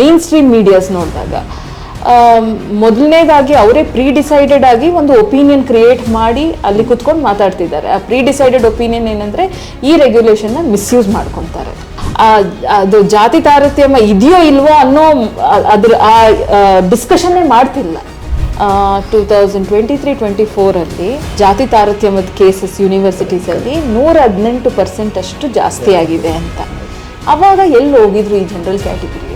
Main stream medias ನೋಡಿದಾಗ. ಮೊದಲನೇದಾಗಿ ಅವರೇ ಪ್ರೀ ಡಿಸೈಡೆಡ್ ಆಗಿ ಒಂದು ಒಪಿನಿಯನ್ ಕ್ರಿಯೇಟ್ ಮಾಡಿ ಅಲ್ಲಿ ಕುತ್ಕೊಂಡು ಮಾತಾಡ್ತಿದ್ದಾರೆ. ಆ ಪ್ರೀ ಡಿಸೈಡೆಡ್ ಒಪಿನಿಯನ್ ಏನಂದರೆ ಈ ರೆಗ್ಯುಲೇಷನ್ನ ಮಿಸ್ಯೂಸ್ ಮಾಡ್ಕೊತಾರೆ. ಅದು ಜಾತಿ ತಾರತಮ್ಯ ಇದೆಯೋ ಇಲ್ವೋ ಅನ್ನೋ ಅದ್ರ, ಆ ಡಿಸ್ಕಷನ್ನೇ ಮಾಡ್ತಿಲ್ಲ. Two thousand twenty three twenty ಫೋರಲ್ಲಿ ಜಾತಿ ತಾರತಮ್ಯದ ಕೇಸಸ್ ಯೂನಿವರ್ಸಿಟೀಸಲ್ಲಿ ನೂರ ಹದಿನೆಂಟು ಪರ್ಸೆಂಟ್ ಅಷ್ಟು ಜಾಸ್ತಿ ಆಗಿದೆ ಅಂತ. ಅವಾಗ ಎಲ್ಲಿ ಹೋಗಿದ್ರು ಈ ಜನರಲ್ ಕ್ಯಾಟಗರಿ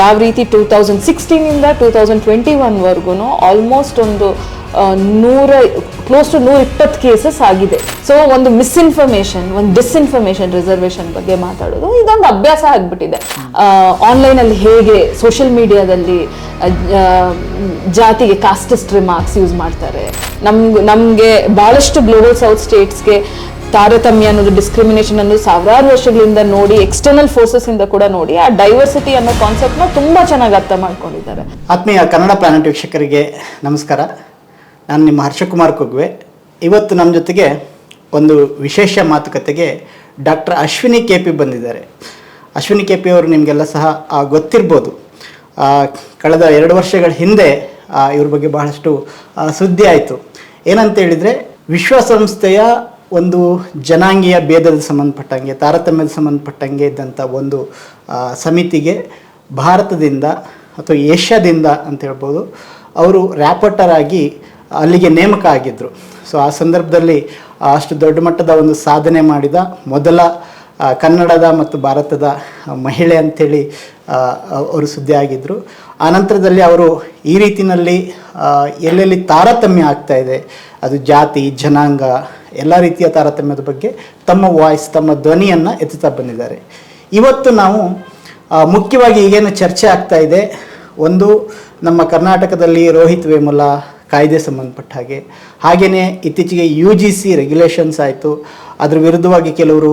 ಯಾವ ರೀತಿ ಟೂ ತೌಸಂಡ್ ಸಿಕ್ಸ್ಟೀನಿಂದ ಟೂ ತೌಸಂಡ್ ಟ್ವೆಂಟಿ ಒನ್ವರೆಗೂ ಆಲ್ಮೋಸ್ಟ್ ಒಂದು ನೂರ ಕ್ಲೋಸ್ ಟು ನೂರ ಇಪ್ಪತ್ತು ಕೇಸಸ್ ಆಗಿದೆ. ಸೊ ಒಂದು ಮಿಸ್ಇನ್ಫಾರ್ಮೇಷನ್ ಒಂದು ಡಿಸ್ಇನ್ಫಾರ್ಮೇಷನ್ ರಿಸರ್ವೇಷನ್ ಬಗ್ಗೆ ಮಾತಾಡೋದು ಇದೊಂದು ಅಭ್ಯಾಸ ಆಗಿಬಿಟ್ಟಿದೆ. ಆನ್ಲೈನಲ್ಲಿ ಹೇಗೆ ಸೋಷಿಯಲ್ ಮೀಡಿಯಾದಲ್ಲಿ ಜಾತಿಗೆ ಕಾಸ್ಟಿಸ್ಟ್ ರಿಮಾರ್ಕ್ಸ್ ಯೂಸ್ ಮಾಡ್ತಾರೆ. ನಮ್ಗೆ, ನಮಗೆ ಭಾಳಷ್ಟು ಗ್ಲೋಬಲ್ ಸೌತ್ ಸ್ಟೇಟ್ಸ್ಗೆ ತಾರತಮ್ಯ ಅನ್ನೋದು ಡಿಸ್ಕ್ರಿಮಿನೇಷನ್ ಅನ್ನೋದು ಸಾವಿರಾರು ವರ್ಷಗಳಿಂದ ನೋಡಿ ಎಕ್ಸ್ಟರ್ನಲ್ ಫೋರ್ಸಸ್ ಇಂದ ಕೂಡ ನೋಡಿ, ಆ ಡೈವರ್ಸಿಟಿ ಅನ್ನೋ ಕಾನ್ಸೆಪ್ಟ್ನ ತುಂಬಾ ಚೆನ್ನಾಗಿ ಅರ್ಥ ಮಾಡ್ಕೊಂಡಿದ್ದಾರೆ. ಆತ್ಮೀಯ ಕನ್ನಡ ಪ್ಲಾನೆಟ್ ವೀಕ್ಷಕರಿಗೆ ನಮಸ್ಕಾರ. ನಾನು ನಿಮ್ಮ ಹರ್ಷಕುಮಾರ್ ಕುಗ್ವೆ. ಇವತ್ತು ನಮ್ಮ ಜೊತೆಗೆ ಒಂದು ವಿಶೇಷ ಮಾತುಕತೆಗೆ ಡಾಕ್ಟರ್ ಅಶ್ವಿನಿ ಕೆ ಪಿ ಬಂದಿದ್ದಾರೆ. ಅಶ್ವಿನಿ ಕೆ ಪಿ ಅವರು ನಿಮಗೆಲ್ಲ ಸಹ ಗೊತ್ತಿರ್ಬೋದು. ಕಳೆದ ಎರಡು ವರ್ಷಗಳ ಹಿಂದೆ ಇವ್ರ ಬಗ್ಗೆ ಬಹಳಷ್ಟು ಸುದ್ದಿ ಆಯಿತು. ಏನಂತ ಹೇಳಿದರೆ, ವಿಶ್ವಸಂಸ್ಥೆಯ ಒಂದು ಜನಾಂಗೀಯ ಭೇದದ ಸಂಬಂಧಪಟ್ಟಂಗೆ, ತಾರತಮ್ಯದ ಸಂಬಂಧಪಟ್ಟಂಗೆ ಇದ್ದಂಥ ಒಂದು ಸಮಿತಿಗೆ ಭಾರತದಿಂದ ಅಥವಾ ಏಷ್ಯಾದಿಂದ ಅಂತ ಹೇಳ್ಬೋದು, ಅವರು ಆಗಿ ಅಲ್ಲಿಗೆ ನೇಮಕ ಆಗಿದ್ದರು ಸೊ ಆ ಸಂದರ್ಭದಲ್ಲಿ ಅಷ್ಟು ದೊಡ್ಡ ಮಟ್ಟದ ಒಂದು ಸಾಧನೆ ಮಾಡಿದ ಮೊದಲ ಕನ್ನಡದ ಮತ್ತು ಭಾರತದ ಮಹಿಳೆ ಅಂಥೇಳಿ ಅವರು ಸುದ್ದಿ ಆಗಿದ್ದರು ಆನಂತರದಲ್ಲಿ ಅವರು ಈ ರೀತಿಯಲ್ಲಿ ಎಲ್ಲೆಲ್ಲಿ ತಾರತಮ್ಯ ಆಗ್ತಾ ಇದೆ, ಅದು ಜಾತಿ, ಜನಾಂಗ ಎಲ್ಲ ರೀತಿಯ ತಾರತಮ್ಯದ ಬಗ್ಗೆ ತಮ್ಮ ವಾಯ್ಸ್, ತಮ್ಮ ಧ್ವನಿಯನ್ನು ಎತ್ತುತ್ತಾ ಬಂದಿದ್ದಾರೆ. ಇವತ್ತು ನಾವು ಮುಖ್ಯವಾಗಿ ಈಗೇನು ಚರ್ಚೆ ಆಗ್ತಾ ಇದೆ, ಒಂದು ನಮ್ಮ ಕರ್ನಾಟಕದಲ್ಲಿ ರೋಹಿತ್ ವೇಮುಲ ಕಾಯ್ದೆ ಸಂಬಂಧಪಟ್ಟ ಹಾಗೆ. ಹಾಗೆಯೇ ಇತ್ತೀಚೆಗೆ ಯು ಜಿ ಸಿ ರೆಗ್ಯುಲೇಷನ್ಸ್ ಆಯಿತು. ಅದರ ವಿರುದ್ಧವಾಗಿ ಕೆಲವರು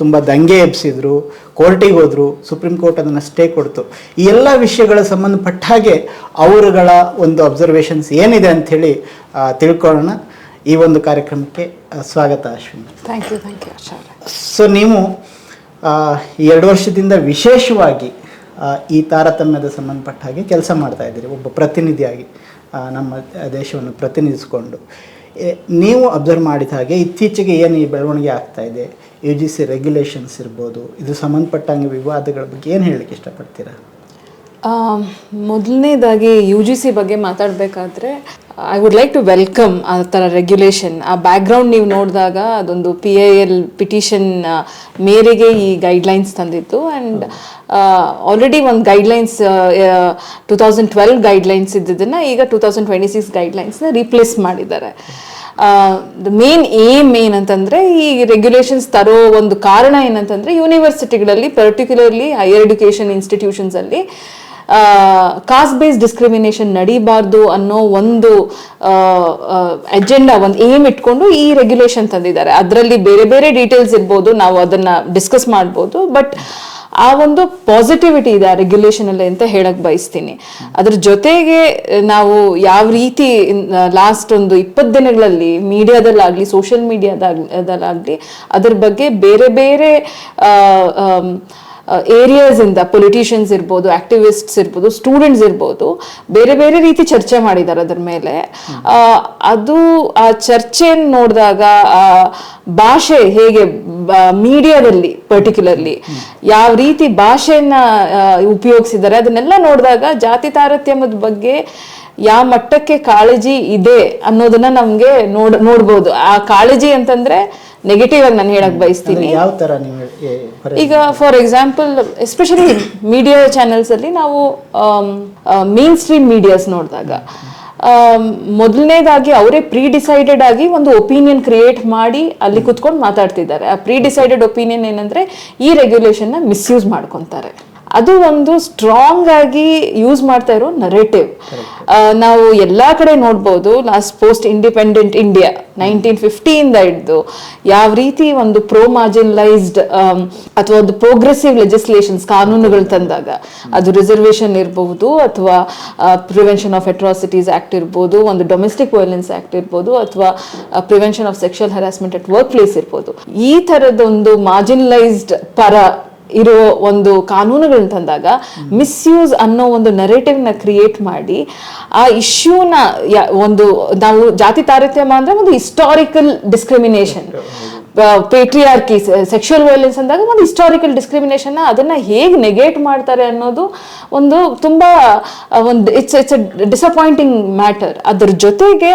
ತುಂಬ ದಂಗೆ ಎಬ್ಸಿದ್ರು, ಕೋರ್ಟಿಗೆ ಹೋದರು, ಸುಪ್ರೀಂ ಕೋರ್ಟ್ ಅದನ್ನು ಸ್ಟೇ ಕೊಡ್ತು. ಈ ಎಲ್ಲ ವಿಷಯಗಳ ಸಂಬಂಧಪಟ್ಟ ಹಾಗೆ ಅವರುಗಳ ಒಂದು ಅಬ್ಸರ್ವೇಷನ್ಸ್ ಏನಿದೆ ಅಂಥೇಳಿ ತಿಳ್ಕೊಳ್ಳೋಣ. ಈ ಒಂದು ಕಾರ್ಯಕ್ರಮಕ್ಕೆ ಸ್ವಾಗತ Ashwini. Thank you thank you. So ನೀವು ಎರಡು ವರ್ಷದಿಂದ ವಿಶೇಷವಾಗಿ ಈ ತಾರತಮ್ಯದ ಸಂಬಂಧಪಟ್ಟ ಹಾಗೆ ಕೆಲಸ ಮಾಡ್ತಾ ಇದ್ದೀರಿ. ಒಬ್ಬ ಪ್ರತಿನಿಧಿಯಾಗಿ ನಮ್ಮ ದೇಶವನ್ನು ಪ್ರತಿನಿಧಿಸಿಕೊಂಡು. ನೀವು ಅಬ್ಸರ್ವ್ ಮಾಡಿದ ಹಾಗೆ ಇತ್ತೀಚೆಗೆ ಏನು ಈ ಬೆಳವಣಿಗೆ ಆಗ್ತಾ ಇದೆ? ಯು ಜಿ ಸಿ ರೆಗ್ಯುಲೇಷನ್ಸ್ ಇರ್ಬೋದು ಇದು ಸಂಬಂಧಪಟ್ಟಂಗೆ ವಿವಾದಗಳ ಬಗ್ಗೆ ಏನು ಹೇಳಲಿಕ್ಕೆ ಇಷ್ಟಪಡ್ತೀರಾ? ಮೊದಲನೇದಾಗಿ ಯು ಜಿ ಸಿ ಬಗ್ಗೆ ಮಾತಾಡಬೇಕಾದ್ರೆ I would like to welcome ಆ ಥರ ರೆಗ್ಯುಲೇಷನ್ ಆ ಬ್ಯಾಕ್ಗ್ರೌಂಡ್ ನೀವು ನೋಡಿದಾಗ ಅದೊಂದು ಪಿ ಐ ಎಲ್ ಪಿಟಿಷನ್ ಮೇರೆಗೆ ಈ ಗೈಡ್ಲೈನ್ಸ್ ತಂದಿತ್ತು. ಆ್ಯಂಡ್ ಆಲ್ರೆಡಿ ಒಂದು guidelines two thousand twelve guidelines ಇದ್ದಿದ್ದನ್ನು ಈಗ ಟೂ ತೌಸಂಡ್ ಟ್ವೆಂಟಿ ಸಿಕ್ಸ್ ಗೈಡ್ಲೈನ್ಸ್ನ ರೀಪ್ಲೇಸ್ ಮಾಡಿದ್ದಾರೆ. ದ ಮೇನ್ ಏಮ್ ಏನಂತಂದರೆ, ಈ ರೆಗ್ಯುಲೇಷನ್ಸ್ ತರೋ ಒಂದು ಕಾರಣ ಏನಂತಂದರೆ ಯೂನಿವರ್ಸಿಟಿಗಳಲ್ಲಿ ಪರ್ಟಿಕ್ಯುಲರ್ಲಿ ಹೈಯರ್ ಎಜುಕೇಷನ್ ಇನ್ಸ್ಟಿಟ್ಯೂಷನ್ಸ್ ಅಲ್ಲಿ ಕಾಸ್ಟ್ ಬೇಸ್ ಡಿಸ್ಕ್ರಿಮಿನೇಷನ್ ನಡೀಬಾರ್ದು ಅನ್ನೋ ಒಂದು ಅಜೆಂಡಾ ಒಂದು ಏಮ್ ಇಟ್ಕೊಂಡು ಈ ರೆಗ್ಯುಲೇಷನ್ ತಂದಿದ್ದಾರೆ. ಅದರಲ್ಲಿ ಬೇರೆ ಬೇರೆ ಡೀಟೇಲ್ಸ್ ಇರ್ಬೋದು, ನಾವು ಅದನ್ನ ಡಿಸ್ಕಸ್ ಮಾಡ್ಬೋದು ಬಟ್ ಆ ಒಂದು ಪಾಸಿಟಿವಿಟಿ ಇದೆ ಆ ರೆಗ್ಯುಲೇಷನ್ ಅಲ್ಲಿ ಅಂತ ಹೇಳಕ್ ಬಯಸ್ತೀನಿ. ಅದ್ರ ಜೊತೆಗೆ ನಾವು ಯಾವ ರೀತಿ ಲಾಸ್ಟ್ ಒಂದು ಇಪ್ಪತ್ತು ದಿನಗಳಲ್ಲಿ ಮೀಡಿಯಾದಲ್ಲಾಗ್ಲಿ ಸೋಷಿಯಲ್ ಮೀಡಿಯಾದಲ್ಲಾಗ್ಲಿ ಅದ್ರ ಬಗ್ಗೆ ಬೇರೆ ಬೇರೆ ಏರಿಯಾಸ್ ಇಂದ ಪೊಲಿಟಿಷಿಯನ್ಸ್ ಇರ್ಬೋದು ಆಕ್ಟಿವಿಸ್ಟ್ಸ್ ಇರ್ಬೋದು ಸ್ಟೂಡೆಂಟ್ಸ್ ಇರ್ಬೋದು, ಬೇರೆ ಬೇರೆ ರೀತಿ ಚರ್ಚೆ ಮಾಡಿದ್ದಾರೆ ಅದ್ರ ಮೇಲೆ. ಅದು ಆ ಚರ್ಚೆಯನ್ನು ನೋಡಿದಾಗ ಭಾಷೆ ಹೇಗೆ ಮೀಡಿಯಾದಲ್ಲಿ ಪರ್ಟಿಕ್ಯುಲರ್ಲಿ ಯಾವ ರೀತಿ ಭಾಷೆಯನ್ನ ಉಪಯೋಗಿಸಿದ್ದಾರೆ, ಅದನ್ನೆಲ್ಲ ನೋಡಿದಾಗ ಜಾತಿ ತಾರತಮ್ಯದ ಬಗ್ಗೆ ಯಾವ ಮಟ್ಟಕ್ಕೆ ಕಾಳಜಿ ಇದೆ ಅನ್ನೋದನ್ನ ನಮ್ಗೆ ನೋಡ್, ನೋಡ್ಬೋದು. ಆ ಕಾಳಜಿ ಅಂತಂದ್ರೆ ನೆಗೆಟಿವ್ ಆಗಿ ನಾನು ಹೇಳಕ್ ಬಯಸ್ತೀನಿ. ಯಾವ ತರ ನೀವು ಈಗ for example especially media channels ಅಲ್ಲಿ ನಾವು ಮೇನ್ ಸ್ಟ್ರೀಮ್ ಮೀಡಿಯಾಸ್ ನೋಡಿದಾಗ ಮೊದಲನೇದಾಗಿ ಅವರೇ ಪ್ರೀ ಡಿಸೈಡೆಡ್ ಆಗಿ ಒಂದು ಒಪಿನಿಯನ್ ಕ್ರಿಯೇಟ್ ಮಾಡಿ ಅಲ್ಲಿ ಕುತ್ಕೊಂಡು ಮಾತಾಡ್ತಿದ್ದಾರೆ. ಆ ಪ್ರೀ ಡಿಸೈಡೆಡ್ ಒಪಿನಿಯನ್ ಏನಂದ್ರೆ ಈ ರೆಗ್ಯುಲೇಷನ್ನ ಮಿಸ್ಯೂಸ್ ಮಾಡ್ಕೊಂತಾರೆ. ಅದು ಒಂದು ಸ್ಟ್ರಾಂಗ್ ಆಗಿ ಯೂಸ್ ಮಾಡ್ತಾ ಇರೋ ನರೇಟಿವ್ ನಾವು ಎಲ್ಲ ಕಡೆ ನೋಡ್ಬೋದು last post independent India nineteen ಫಿಫ್ಟಿಯಿಂದ ಹಿಡಿದು ಯಾವ ರೀತಿ ಒಂದು ಪ್ರೋ ಮಾರ್ಜಿನಲೈಸ್ಡ್ ಅಥವಾ ಒಂದು ಪ್ರೋಗ್ರೆಸಿವ್ ಲೆಜಿಸ್ಲೇಷನ್ಸ್ ಕಾನೂನುಗಳು ತಂದಾಗ. ಅದು ರಿಸರ್ವೇಷನ್ ಇರಬಹುದು ಅಥವಾ ಪ್ರಿವೆನ್ಷನ್ ಆಫ್ ಅಟ್ರಾಸಿಟೀಸ್ ಆಕ್ಟ್ ಇರ್ಬೋದು, ಒಂದು ಡೊಮೆಸ್ಟಿಕ್ ವೈಲೆನ್ಸ್ ಆಕ್ಟ್ ಇರ್ಬೋದು, ಅಥವಾ prevention of sexual harassment at work place ಇರ್ಬೋದು. ಈ ಥರದೊಂದು ಮಾರ್ಜಿನಲೈಸ್ಡ್ ಪರ ಇರೋ ಒಂದು ಕಾನೂನುಗಳನ್ನ ತಂದಾಗ ಮಿಸ್ಯೂಸ್ ಅನ್ನೋ ಒಂದು ನೆರೇಟಿವ್ನ ಕ್ರಿಯೇಟ್ ಮಾಡಿ ಆ ಇಶ್ಯೂನ ಒಂದು ನಾವು ಜಾತಿ ತಾರತಮ್ಯ ಅಂದ್ರೆ ಒಂದು historical discrimination patriarchy sexual violence ಅಂದಾಗ ಒಂದು ಹಿಸ್ಟಾರಿಕಲ್ ಡಿಸ್ಕ್ರಿಮಿನೇಷನ್ ಅದನ್ನ ಹೇಗೆ ನೆಗೆಟ್ ಮಾಡ್ತಾರೆ ಅನ್ನೋದು ಒಂದು ತುಂಬಾ ಒಂದು ಇಟ್ಸ್ ಇಟ್ಸ್ ಡಿಸಪಾಯಿಂಟಿಂಗ್ ಮ್ಯಾಟರ್ ಅದ್ರ ಜೊತೆಗೆ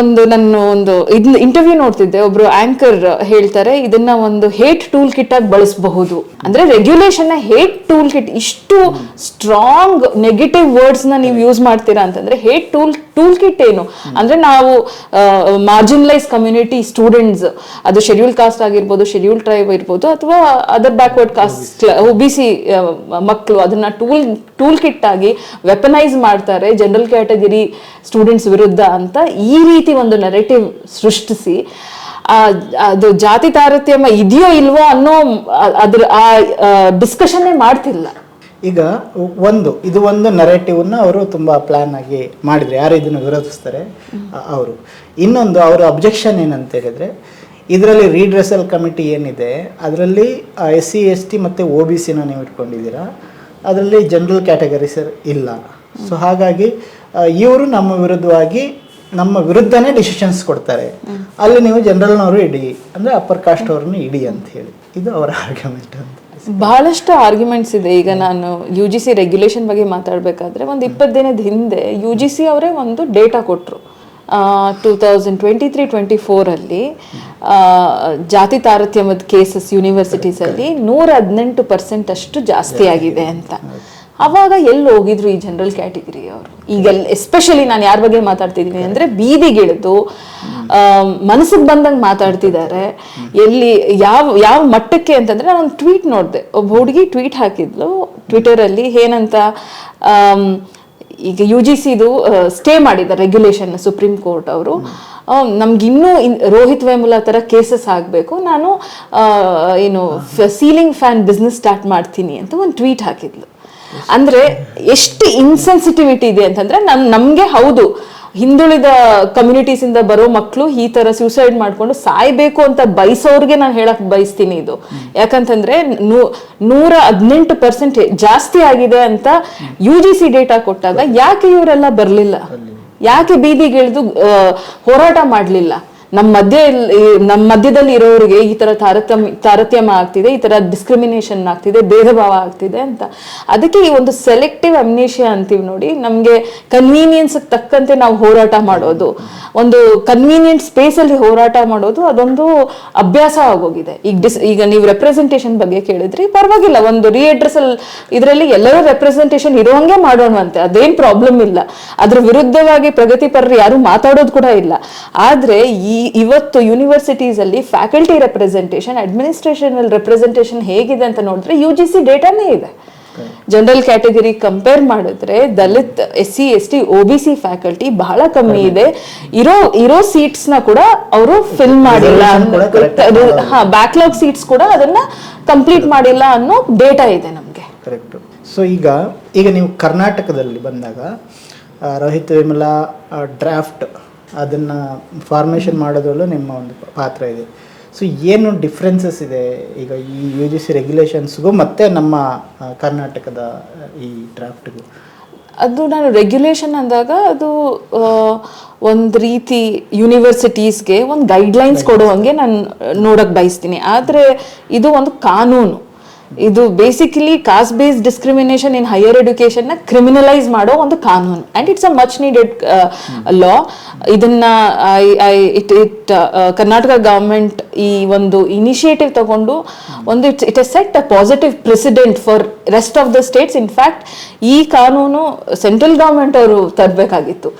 ಒಂದು ನನ್ನ ಒಂದು ಇದನ್ನ ಇಂಟರ್ವ್ಯೂ ನೋಡ್ತಿದ್ದೆ. ಒಬ್ರು ಆಂಕರ್ ಹೇಳ್ತಾರೆ ಇದನ್ನ ಒಂದು ಹೇಟ್ ಟೂಲ್ ಕಿಟ್ ಆಗಿ ಬಳಸಬಹುದು. ಅಂದ್ರೆ ರೆಗ್ಯುಲೇಷನ್ ಹೇಟ್ ಟೂಲ್ ಕಿಟ್ ಇಷ್ಟು ಸ್ಟ್ರಾಂಗ್ ನೆಗೆಟಿವ್ ವರ್ಡ್ಸ್ನ ನೀವು ಯೂಸ್ ಮಾಡ್ತೀರಾ ಅಂತಂದ್ರೆ ಹೇಟ್ ಟೂಲ್ ಟೂಲ್ ಕಿಟ್ ಏನು ಅಂದ್ರೆ ನಾವು ಮಾರ್ಜಿನಲೈಸ್ ಕಮ್ಯುನಿಟಿ ಸ್ಟೂಡೆಂಟ್ಸ್ ಅದು ಶೆಡ್ಯೂಲ್ ಕಾಸ್ಟ್ ಆಗಿರ್ಬೋದು ಶೆಡ್ಯೂಲ್ ಟ್ರೈಬ್ ಇರ್ಬೋದು ಅಥವಾ other backward caste O B C ಮಕ್ಕಳು ಅದನ್ನ ಟೂಲ್ ಟೂಲ್ ಕಿಟ್ ಆಗಿ ವೆಪನೈಸ್ ಮಾಡ್ತಾರೆ ಜನರಲ್ ಕ್ಯಾಟಗರಿ ಸ್ಟೂಡೆಂಟ್ಸ್ ವಿರುದ್ಧ ಅಂತ ಈ ರೀತಿ ಒಂದು ನೆರೆಟಿವ್ ಸೃಷ್ಟಿಸಿ. ಅದು ಜಾತಿ ತಾರತಮ್ಯ ಇದೆಯೋ ಇಲ್ವೋ ಅನ್ನೋ ಅದ್ರ ಆ ಡಿಸ್ಕಷನ್ನೇ ಮಾಡ್ತಿಲ್ಲ. ಈಗ ಒಂದು ಇದು ಒಂದು ನರೇಟಿವ್ನ ಅವರು ತುಂಬ ಪ್ಲ್ಯಾನ್ ಆಗಿ ಮಾಡಿದ್ರು ಯಾರು ಇದನ್ನು ವಿರೋಧಿಸ್ತಾರೆ? ಅವರು. ಇನ್ನೊಂದು ಅವರ ಅಬ್ಜೆಕ್ಷನ್ ಏನಂತ ಹೇಳಿದ್ರೆ ಇದರಲ್ಲಿ ರೀಡ್ರೆಸಲ್ ಕಮಿಟಿ ಏನಿದೆ, ಅದರಲ್ಲಿ ಎಸ್ ಸಿ ಎಸ್ ಟಿ ಮತ್ತು ಒ ಬಿ ಸಿನ ನೀವು ಇಟ್ಕೊಂಡಿದ್ದೀರಾ? ಅದರಲ್ಲಿ ಜನರಲ್ ಕ್ಯಾಟಗರಿ ಸರ್ ಇಲ್ಲ. ಸೊ ಹಾಗಾಗಿ ಇವರು ನಮ್ಮ ವಿರುದ್ಧವಾಗಿ, ನಮ್ಮ ವಿರುದ್ಧನೇ ಡಿಸಿಷನ್ಸ್ ಕೊಡ್ತಾರೆ. ಅಲ್ಲಿ ನೀವು ಜನರಲ್ನವರು ಇಡಿ, ಅಂದರೆ ಅಪ್ಪರ್ ಕಾಸ್ಟ್ ಅವ್ರನ್ನ ಇಡಿ ಅಂತ ಹೇಳಿ. ಇದು ಅವರ ಆರ್ಗ್ಯುಮೆಂಟ್ ಅಂತ ಬಹಳಷ್ಟು ಆರ್ಗ್ಯುಮೆಂಟ್ಸ್ ಇದೆ. ಈಗ ನಾನು ಯು ಜಿ ಸಿ ರೆಗ್ಯುಲೇಷನ್ ಬಗ್ಗೆ ಮಾತಾಡಬೇಕಾದ್ರೆ, ಒಂದು ಇಪ್ಪತ್ತು ದಿನದ ಹಿಂದೆ ಯು ಜಿ ಸಿ ಅವರೇ ಒಂದು ಡೇಟಾ ಕೊಟ್ಟರು two thousand twenty three twenty ಜಾತಿ ತಾರತಮ್ಯದ ಕೇಸಸ್ ಯೂನಿವರ್ಸಿಟೀಸಲ್ಲಿ ನೂರ ಹದಿನೆಂಟು ಪರ್ಸೆಂಟ್ ಅಷ್ಟು ಜಾಸ್ತಿ ಆಗಿದೆ ಅಂತ. ಅವಾಗ ಎಲ್ಲಿ ಹೋಗಿದ್ರು ಈ ಜನರಲ್ ಕ್ಯಾಟಗರಿ ಅವರು? ಈಗ ಎಸ್ಪೆಷಲಿ ನಾನು ಯಾರ ಬಗ್ಗೆ ಮಾತಾಡ್ತಿದ್ದೀನಿ ಅಂದ್ರೆ ಬೀದಿಗಿಳಿದು ಮನಸ್ಸಿಗೆ ಬಂದಂಗೆ ಮಾತಾಡ್ತಿದ್ದಾರೆ. ಎಲ್ಲಿ, ಯಾವ ಯಾವ ಮಟ್ಟಕ್ಕೆ ಅಂತಂದ್ರೆ ನಾನು ಟ್ವೀಟ್ ನೋಡಿದೆ. ಒಬ್ಬ ಹುಡುಗಿ ಟ್ವೀಟ್ ಹಾಕಿದ್ಲು. ಟ್ವಿಟರಲ್ಲಿ ಏನಂತ ಈಗ ಯು ಜಿ ಸಿದು ಸ್ಟೇ ಮಾಡಿದ ರೆಗ್ಯುಲೇಷನ್ ಸುಪ್ರೀಂ ಕೋರ್ಟ್ ಅವರು. ನಮ್ಗಿನ್ನೂ ಇನ್- ರೋಹಿತ್ ವೇಮುಲ ಥರ ಕೇಸಸ್ ಆಗಬೇಕು. ನಾನು ಏನು ಸೀಲಿಂಗ್ ಫ್ಯಾನ್ ಬಿಸ್ನೆಸ್ ಸ್ಟಾರ್ಟ್ ಮಾಡ್ತೀನಿ ಅಂತ ಒಂದು ಟ್ವೀಟ್ ಹಾಕಿದ್ಲು. ಅಂದ್ರೆ ಎಷ್ಟು ಇನ್ಸೆನ್ಸಿಟಿವಿಟಿ ಇದೆ ಅಂತಂದ್ರೆ ನಮ್ ನಮಗೆ ಹೌದು. ಹಿಂದುಳಿದ ಕಮ್ಯುನಿಟೀಸ್ ಇಂದ ಬರೋ ಮಕ್ಕಳು ಈ ತರ ಸ್ಯೂಸೈಡ್ ಮಾಡ್ಕೊಂಡು ಸಾಯ್ಬೇಕು ಅಂತ ಬಯಸೋರ್ಗೆ ನಾನು ಹೇಳಕ್ ಬಯಸ್ತೀನಿ ಇದು. ಯಾಕಂತಂದ್ರೆ ನೂರ ಹದಿನೆಂಟು ಪರ್ಸೆಂಟ್ ಜಾಸ್ತಿ ಆಗಿದೆ ಅಂತ ಯು ಜಿ ಸಿ ಡೇಟಾ ಕೊಟ್ಟಾಗ ಯಾಕೆ ಇವರೆಲ್ಲ ಬರ್ಲಿಲ್ಲ? ಯಾಕೆ ಬೀದಿಗಿಳಿದು ಹೋರಾಟ ಮಾಡ್ಲಿಲ್ಲ? ನಮ್ಮ ಮಧ್ಯೆ ನಮ್ಮ ಮಧ್ಯದಲ್ಲಿ ಇರೋರಿಗೆ ಈ ತರ ತಾರತಮ್ಯ ತಾರತಮ್ಯ ಆಗ್ತಿದೆ, ಈ ತರ ಡಿಸ್ಕ್ರಿಮಿನೇಷನ್ ಆಗ್ತಿದೆ ಭೇದ ಭಾವ ಆಗ್ತಿದೆ ಅಂತ. ಅದಕ್ಕೆ ಈ ಒಂದು ಸೆಲೆಕ್ಟಿವ್ ಅಮ್ನೇಷಿಯಾ ಅಂತೀವಿ ನೋಡಿ, ನಮ್ಗೆ ಕನ್ವೀನಿಯನ್ಸ್ ತಕ್ಕಂತೆ ನಾವು ಹೋರಾಟ ಮಾಡೋದು. ಒಂದು ಕನ್ವೀನಿಯಂಟ್ ಸ್ಪೇಸ್ ಅಲ್ಲಿ ಹೋರಾಟ ಮಾಡೋದು ಅದೊಂದು ಅಭ್ಯಾಸ ಆಗೋಗಿದೆ. ಈಗ ಡಿಸ್ ಈಗ ನೀವು ರೆಪ್ರೆಸೆಂಟೇಷನ್ ಬಗ್ಗೆ ಕೇಳಿದ್ರಿ, ಪರವಾಗಿಲ್ಲ, ಒಂದು ರೀಅಡ್ರೆಸಲ್ ಇದರಲ್ಲಿ ಎಲ್ಲರೂ ರೆಪ್ರೆಸೆಂಟೇಷನ್ ಇರೋಂಗೆ ಮಾಡೋಣವಂತೆ ಅದೇನ್ ಪ್ರಾಬ್ಲಮ್ ಇಲ್ಲ. ಅದ್ರ ವಿರುದ್ಧವಾಗಿ ಪ್ರಗತಿಪರರು ಯಾರು ಮಾತಾಡೋದು ಕೂಡ ಇಲ್ಲ. ಆದ್ರೆ ಈ ಇವತ್ತು ಯೂನಿವರ್ಸಿಟೀಸ್ ಅಲ್ಲಿ ಫ್ಯಾಕಲ್ಟಿ ರೆಪ್ರೆಸೆಂಟೇಷನ್ ಅಡ್ಮಿನಿಸ್ಟ್ರೇಷನಲ್ ರೆಪ್ರೆಸೆಂಟೇಷನ್ ಹೇಗಿದೆ ಅಂತ ನೋಡಿದ್ರೆ ಯು ಜಿ ಸಿ ಡೇಟಾನೇ ಇದೆ. ಜನರಲ್ ಕ್ಯಾಟಗರಿ ಕಂಪೇರ್ ಮಾಡಿದ್ರೆ Dalit S C S T O B C faculty ಬಹಳ ಕಮ್ಮಿ ಇದೆ. ಇರೋ ಇರೋ ಸೀಟ್ಸ್ನ ಕೂಡ ಅವರು ಫಿಲ್ ಮಾಡಿಲ್ಲ ಹಾ ಬ್ಯಾಕ್ಲಾಗ್ ಸೀಟ್ಸ್ ಕೂಡ ಅದನ್ನ ಕಂಪ್ಲೀಟ್ ಮಾಡಿಲ್ಲ ಅನ್ನೋ ಡೇಟಾ ಇದೆ ನಮಗೆ. ಕರೆಕ್ಟು ಸೊ ಈಗ ಈಗ ನೀವು ಕರ್ನಾಟಕದಲ್ಲಿ ಬಂದಾಗ ರೋಹಿತ್ ವಿಮಲಾ ಡ್ರಾಫ್ಟ್ ಅದನ್ನು ಫಾರ್ಮೇಷನ್ ಮಾಡೋದ್ರಲ್ಲೂ ನಿಮ್ಮ ಒಂದು ಪಾತ್ರ ಇದೆ. ಸೊ ಏನು ಡಿಫ್ರೆನ್ಸಸ್ ಇದೆ ಈಗ ಈ ಯು ಜಿ ಸಿ ರೆಗ್ಯುಲೇಷನ್ಸ್ಗೂ ಮತ್ತು ನಮ್ಮ ಕರ್ನಾಟಕದ ಈ ಡ್ರಾಫ್ಟ್ಗೂ ಅದು ನಾನು ರೆಗ್ಯುಲೇಷನ್ ಅಂದಾಗ ಅದು ಒಂದು ರೀತಿ ಯೂನಿವರ್ಸಿಟೀಸ್ಗೆ ಒಂದು ಗೈಡ್ಲೈನ್ಸ್ ಕೊಡುವಂಗೆ ನಾನು ನೋಡೋಕ್ಕೆ ಬಯಸ್ತೀನಿ. ಆದರೆ ಇದು ಒಂದು ಕಾನೂನು. ಇದು basically cost based discrimination in ಹೈಯರ್ನ criminalise ಮಾಡೋ ಒಂದು ಕಾನೂನು. And it's a much needed law ಇದನ್ನ I I it it Karnataka government ಈ ಒಂದು ಇನಿಷಿಯೇಟಿವ್ ತಗೊಂಡು ಒಂದು it's it S set a positive president for rest of the States in fact ಈ ಕಾನೂನು ಸೆಂಟ್ರಲ್ ಗವರ್ಮೆಂಟ್ ಅವರು ತರಬೇಕಾಗಿತ್ತು.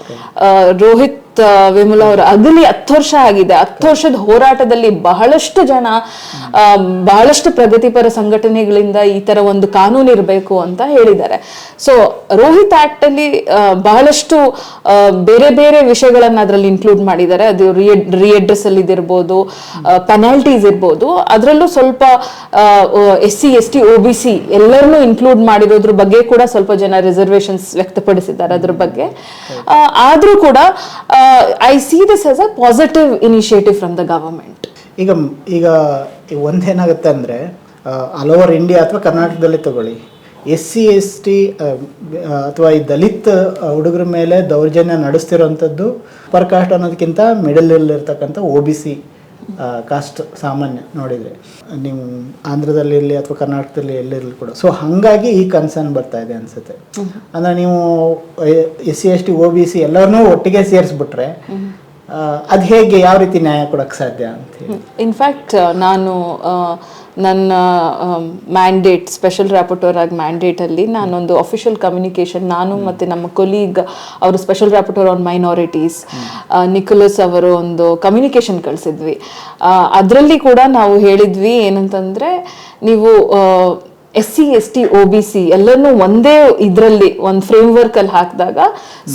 ರೋಹಿತ್ ಆ, ವೇಮುಲ ಅವರ ಅಗಲಿ ಹತ್ತು ವರ್ಷ ಆಗಿದೆ. ಹತ್ತು ವರ್ಷದ ಹೋರಾಟದಲ್ಲಿ ಬಹಳಷ್ಟು ಜನ ಬಹಳಷ್ಟು ಪ್ರಗತಿಪರ ಸಂಘಟನೆಗಳಿಂದ ಈ ತರ ಒಂದು ಕಾನೂನು ಇರಬೇಕು ಅಂತ ಹೇಳಿದ್ದಾರೆ. ಸೊ ರೋಹಿತ್ ಆಕ್ಟ್ ಅಲ್ಲಿ ಬಹಳಷ್ಟು ಬೇರೆ ಬೇರೆ ವಿಷಯಗಳನ್ನ ಅದರಲ್ಲಿ ಇನ್ಕ್ಲೂಡ್ ಮಾಡಿದ್ದಾರೆ. ಅದು ರಿಅಡ್ರೆಸ್ ಅಲ್ಲಿ ಇದಿರ್ಬೋದು ಪೆನಾಲ್ಟೀಸ್ ಇರ್ಬೋದು. ಅದರಲ್ಲೂ ಸ್ವಲ್ಪ S C S T O B C ಎಲ್ಲರನ್ನೂ ಇನ್ಕ್ಲೂಡ್ ಮಾಡಿರೋದ್ರ ಬಗ್ಗೆ ಕೂಡ ಸ್ವಲ್ಪ ಜನ ರಿಸರ್ವೇಶನ್ಸ್ ವ್ಯಕ್ತಪಡಿಸಿದ್ದಾರೆ ಅದ್ರ ಬಗ್ಗೆ. ಆದ್ರೂ ಕೂಡ I see this as a positive initiative from the government ಈಗ ಈಗ ಒಂದೇನಾಗುತ್ತೆ ಅಂದರೆ ಆಲ್ ಓವರ್ ಇಂಡಿಯಾ ಅಥವಾ ಕರ್ನಾಟಕದಲ್ಲಿ ತಗೊಳ್ಳಿ. ಎಸ್ ಸಿ, ಎಸ್ ಟಿ ಅಥವಾ ಈ ದಲಿತ ಹುಡುಗರ ಮೇಲೆ ದೌರ್ಜನ್ಯ ನಡೆಸ್ತಿರೋಂಥದ್ದು ಪರ್ ಕಾಸ್ಟ್ ಅನ್ನೋದಕ್ಕಿಂತ ಮಿಡಲಲ್ಲಿರ್ತಕ್ಕಂಥ ಒ ಬಿ ಸಿ ಕಾಸ್ಟ್ ಸಾಮಾನ್ಯ ನೋಡಿದರೆ. ನೀವು ಆಂಧ್ರದಲ್ಲಿ ಇರಲಿ ಅಥವಾ ಕರ್ನಾಟಕದಲ್ಲಿ ಎಲ್ಲಿರಲಿ ಕೂಡ. ಸೊ ಹಾಗಾಗಿ ಈ ಕನ್ಸರ್ನ್ ಬರ್ತಾ ಇದೆ ಅನಿಸುತ್ತೆ. ಅಂದರೆ ನೀವು S C S T O B C ಎಲ್ಲರನ್ನೂ ಒಟ್ಟಿಗೆ ಸೇರಿಸ್ಬಿಟ್ರೆ ಅದು ಹೇಗೆ ಯಾವ ರೀತಿ ನ್ಯಾಯ ಕೊಡಕ್ಕೆ ಸಾಧ್ಯ ಅಂತ ಇನ್ಫ್ಯಾಕ್ಟ್ ನಾನು ನನ್ನ ಮ್ಯಾಂಡೇಟ್ ಸ್ಪೆಷಲ್ ರ್ಯಾಪೋಟೋರ್ ಆಗಿ ಮ್ಯಾಂಡೇಟಲ್ಲಿ ನಾನೊಂದು ಅಫಿಷಿಯಲ್ ಕಮ್ಯುನಿಕೇಷನ್ ನಾನು ಮತ್ತು ನಮ್ಮ ಕೊಲೀಗ್ ಅವರು special rapporteur on minorities Nicolas ಅವರು ಒಂದು ಕಮ್ಯುನಿಕೇಷನ್ ಕಳಿಸಿದ್ವಿ. ಅದರಲ್ಲಿ ಕೂಡ ನಾವು ಹೇಳಿದ್ವಿ ಏನಂತಂದರೆ ನೀವು S C S T O B C ಎಲ್ಲನೂ ಒಂದೇ ಇದರಲ್ಲಿ ಒಂದು ಫ್ರೇಮ್ ವರ್ಕ್ ಅಲ್ಲಿ ಹಾಕಿದಾಗ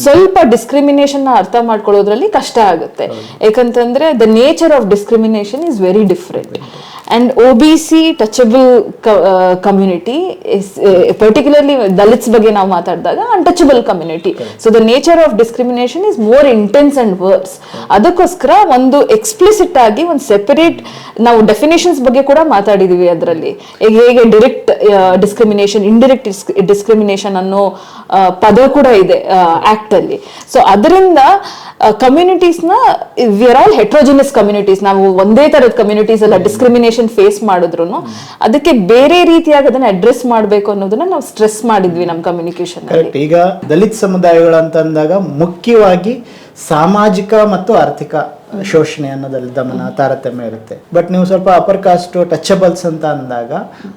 ಸ್ವಲ್ಪ ಡಿಸ್ಕ್ರಿಮಿನೇಷನ್ ಅರ್ಥ ಮಾಡ್ಕೊಳ್ಳೋದ್ರಲ್ಲಿ ಕಷ್ಟ ಆಗುತ್ತೆ. ಯಾಕಂತಂದ್ರೆ the nature of discrimination is very different and O B C touchable community particularly Dalits ಬಗ್ಗೆ ನಾವು ಮಾತಾಡಿದಾಗ untouchable community so the nature of discrimination is more intense and worse ಅದಕ್ಕೋಸ್ಕರ ಒಂದು ಎಕ್ಸ್ಪ್ಲಿಸಿಟ್ ಆಗಿ ಒಂದು ಸೆಪರೇಟ್ ನಾವು ಡೆಫಿನೇಷನ್ಸ್ ಬಗ್ಗೆ ಕೂಡ ಮಾತಾಡಿದೀವಿ ಅದರಲ್ಲಿ. ಹೇಗೆ ಡೈರೆಕ್ಟ್ ಡಿಸ್ಕ್ರಿಮಿನೇಷನ್ ಇಂಡೈರೆಕ್ಟ್ ಡಿಸ್ಕ್ರಿಮಿನೇಷನ್ ಅನ್ನೋ ಆ, ಪದ ಕೂಡ ಇದೆ ಆಕ್ಟ್ ಅಲ್ಲಿ. ಸೊ ಅದರಿಂದ ಕಮ್ಯುನಿಟೀಸ್ನ we are all heterogeneous communities ನಾವು ಒಂದೇ ತರದ ಕಮ್ಯುನಿಟೀಸ್ ಎಲ್ಲ ಡಿಸ್ಕ್ರಿಮಿನೇಷನ್ ಫೇಸ್ ಮಾಡಿದ್ರು ಅದಕ್ಕೆ ಬೇರೆ ರೀತಿಯಾಗಿ ಅದನ್ನ ಅಡ್ರೆಸ್ ಮಾಡಬೇಕು ಅನ್ನೋದನ್ನ ನಾವು ಸ್ಟ್ರೆಸ್ ಮಾಡಿದ್ವಿ ನಮ್ಮ ಕಮ್ಯುನಿಕೇಶನ್ ಕರೆಕ್ಟ್ ಈಗ ದಲಿತ ಸಮುದಾಯಗಳು ಅಂತ ಅಂದಾಗ ಮುಖ್ಯವಾಗಿ ಸಾಮಾಜಿಕ ಮತ್ತು ಆರ್ಥಿಕ ಶೋಷಣೆ ಅನ್ನೋದಲ್ಲಿ ದಮನ ತಾರತಮ್ಯ ಇರುತ್ತೆ. ಬಟ್ ನೀವು ಸ್ವಲ್ಪ ಅಪರ್ ಕಾಸ್ಟ್ ಟಚಬಲ್ಸ್ ಅಂತ ಅಂದಾಗ,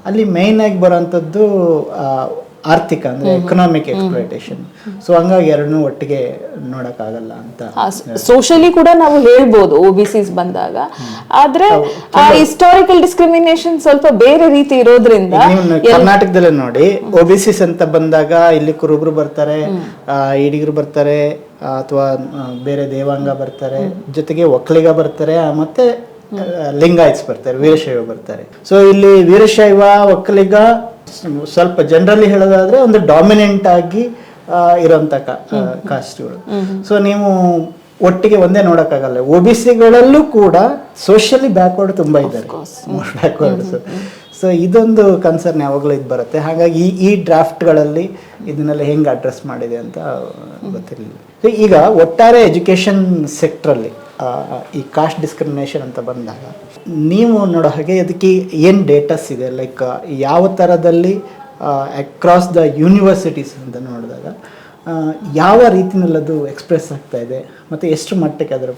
ಅಲ್ಲಿ ಮೇನ್ ಆಗಿ ಬರೋಂಥದ್ದು ಆರ್ಥಿಕ ಅಂದ್ರೆ ಎಕನಾಮಿಕ್ ಎಕ್ಸ್ಪ್ಲೈಟೇಷನ್ ಸೊ ಹಂಗಾಗಿ ಎರಡನ್ನೂ ಒಟ್ಟಿಗೆ ನೋಡಕ್ಕಾಗಲ್ಲ ಅಂತ ಸೋಷಲಿ ಕೂಡ ನಾವು ಹೇಳ್ಬೋದು ಒ ಬಿ ಸಿಸ್ ಬಂದಾಗ. ಆದ್ರೆ ಆ ಹಿಸ್ಟಾರಿಕಲ್ ಡಿಸ್ಕ್ರಿಮಿನೇಷನ್ ಸ್ವಲ್ಪ ಬೇರೆ ರೀತಿ ಇರೋದ್ರಿಂದ ಕರ್ನಾಟಕದಲ್ಲಿ ನೋಡಿ ಒಬಿಸಿಸ್ ಅಂತ ಬಂದಾಗ ಇಲ್ಲಿ ಕುರುಬರು ಬರ್ತಾರೆ ಆ, ಈಡಿಗರು ಬರ್ತಾರೆ ಅಥವಾ ಬೇರೆ ದೇವಾಂಗ ಬರ್ತಾರೆ ಜೊತೆಗೆ ಒಕ್ಕಲಿಗ ಬರ್ತಾರೆ ಮತ್ತೆ ಲಿಂಗಾಯತ್ಸ್ ಬರ್ತಾರೆ ವೀರಶೈವ ಬರ್ತಾರೆ. ಸೊ ಇಲ್ಲಿ ವೀರಶೈವ ಒಕ್ಕಲಿಗ ಸ್ವಲ್ಪ ಜನರಲಿ ಹೇಳೋದಾದ್ರೆ ಒಂದು ಡಾಮಿನೆಂಟ್ ಆಗಿ ಇರೋಂಥ ಕಾಸ್ಟ್ಗಳು ಸೊ ನೀವು ಒಟ್ಟಿಗೆ ಒಂದೇ ನೋಡೋಕ್ಕಾಗಲ್ಲ. ಒ ಬಿ ಸಿಗಳಲ್ಲೂ ಕೂಡ ಸೋಷಿಯಲಿ ಬ್ಯಾಕ್ವರ್ಡ್ ತುಂಬಾ ಇದ್ದಾರೆ. ಬ್ಯಾಕ್ವರ್ಡ್ಸ್ ಸೊ ಇದೊಂದು ಕನ್ಸರ್ನ್ ಯಾವಾಗಲೂ ಇದು ಬರುತ್ತೆ. ಹಾಗಾಗಿ ಈ ಈ ಡ್ರಾಫ್ಟ್ಗಳಲ್ಲಿ ಇದನ್ನೆಲ್ಲ ಹೆಂಗೆ ಅಡ್ರೆಸ್ ಮಾಡಿದೆ ಅಂತ ಗೊತ್ತಿರಲಿಲ್ಲ. ಸೊ ಈಗ ಒಟ್ಟಾರೆ ಎಜುಕೇಷನ್ ಸೆಕ್ಟ್ರಲ್ಲಿ ಈ ಕಾಸ್ಟ್ ಡಿಸ್ಕ್ರಿಮಿನೇಷನ್ ಅಂತ ಬಂದಾಗ ನೀವು ನೋಡೋ ಹಾಗೆ ಅದಕ್ಕೆ ಏನು ಡೇಟಾಸ್ ಇದೆ? ಲೈಕ್ ಯಾವ ಥರದಲ್ಲಿ ಅಕ್ರಾಸ್ ದ ಯೂನಿವರ್ಸಿಟೀಸ್ ಅಂತ ನೋಡಿದಾಗ ಯಾವ ರೀತಿನಲ್ಲಿ ಅದು ಎಕ್ಸ್ಪ್ರೆಸ್ ಆಗ್ತಾ ಇದೆ? ಮತ್ತು ಎಷ್ಟು ಮಟ್ಟಕ್ಕೆ ಅದರ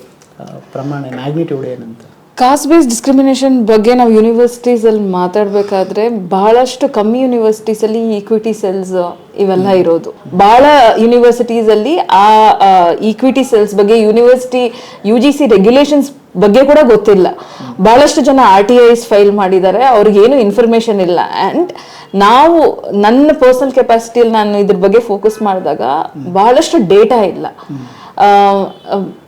ಪ್ರಮಾಣ ಮ್ಯಾಗ್ನಿಟ್ಯೂಡ್ ಏನಂತ? ಕಾಸ್ಟ್ ಬೇಸ್ ಡಿಸ್ಕ್ರಿಮಿನೇಷನ್ ಬಗ್ಗೆ ನಾವು ಯೂನಿವರ್ಸಿಟೀಸ್ ಅಲ್ಲಿ ಮಾತಾಡ್ಬೇಕಾದ್ರೆ ಬಹಳಷ್ಟು ಕಮ್ಮಿ ಯೂನಿವರ್ಸಿಟೀಸ್ ಅಲ್ಲಿ ಈಕ್ವಿಟಿ ಸೆಲ್ಸ್ ಇವೆಲ್ಲ ಇರೋದು. ಬಹಳ ಯೂನಿವರ್ಸಿಟೀಸ್ ಅಲ್ಲಿ ಆ ಈಕ್ವಿಟಿ ಸೆಲ್ಸ್ ಬಗ್ಗೆ university U G C regulations ಬಗ್ಗೆ ಕೂಡ ಗೊತ್ತಿಲ್ಲ. ಬಹಳಷ್ಟು ಜನ ಆರ್ ಟಿ ಐಸ್ ಫೈಲ್ ಮಾಡಿದ್ದಾರೆ ಅವ್ರಿಗೆ ಏನು ಇನ್ಫಾರ್ಮೇಶನ್ ಇಲ್ಲ. ಅಂಡ್ ನಾವು ನನ್ನ ಪರ್ಸನಲ್ ಕೆಪಾಸಿಟಿಯಲ್ಲಿ ನಾನು ಇದ್ರ ಬಗ್ಗೆ ಫೋಕಸ್ ಮಾಡಿದಾಗ ಬಹಳಷ್ಟು ಡೇಟಾ ಇಲ್ಲ.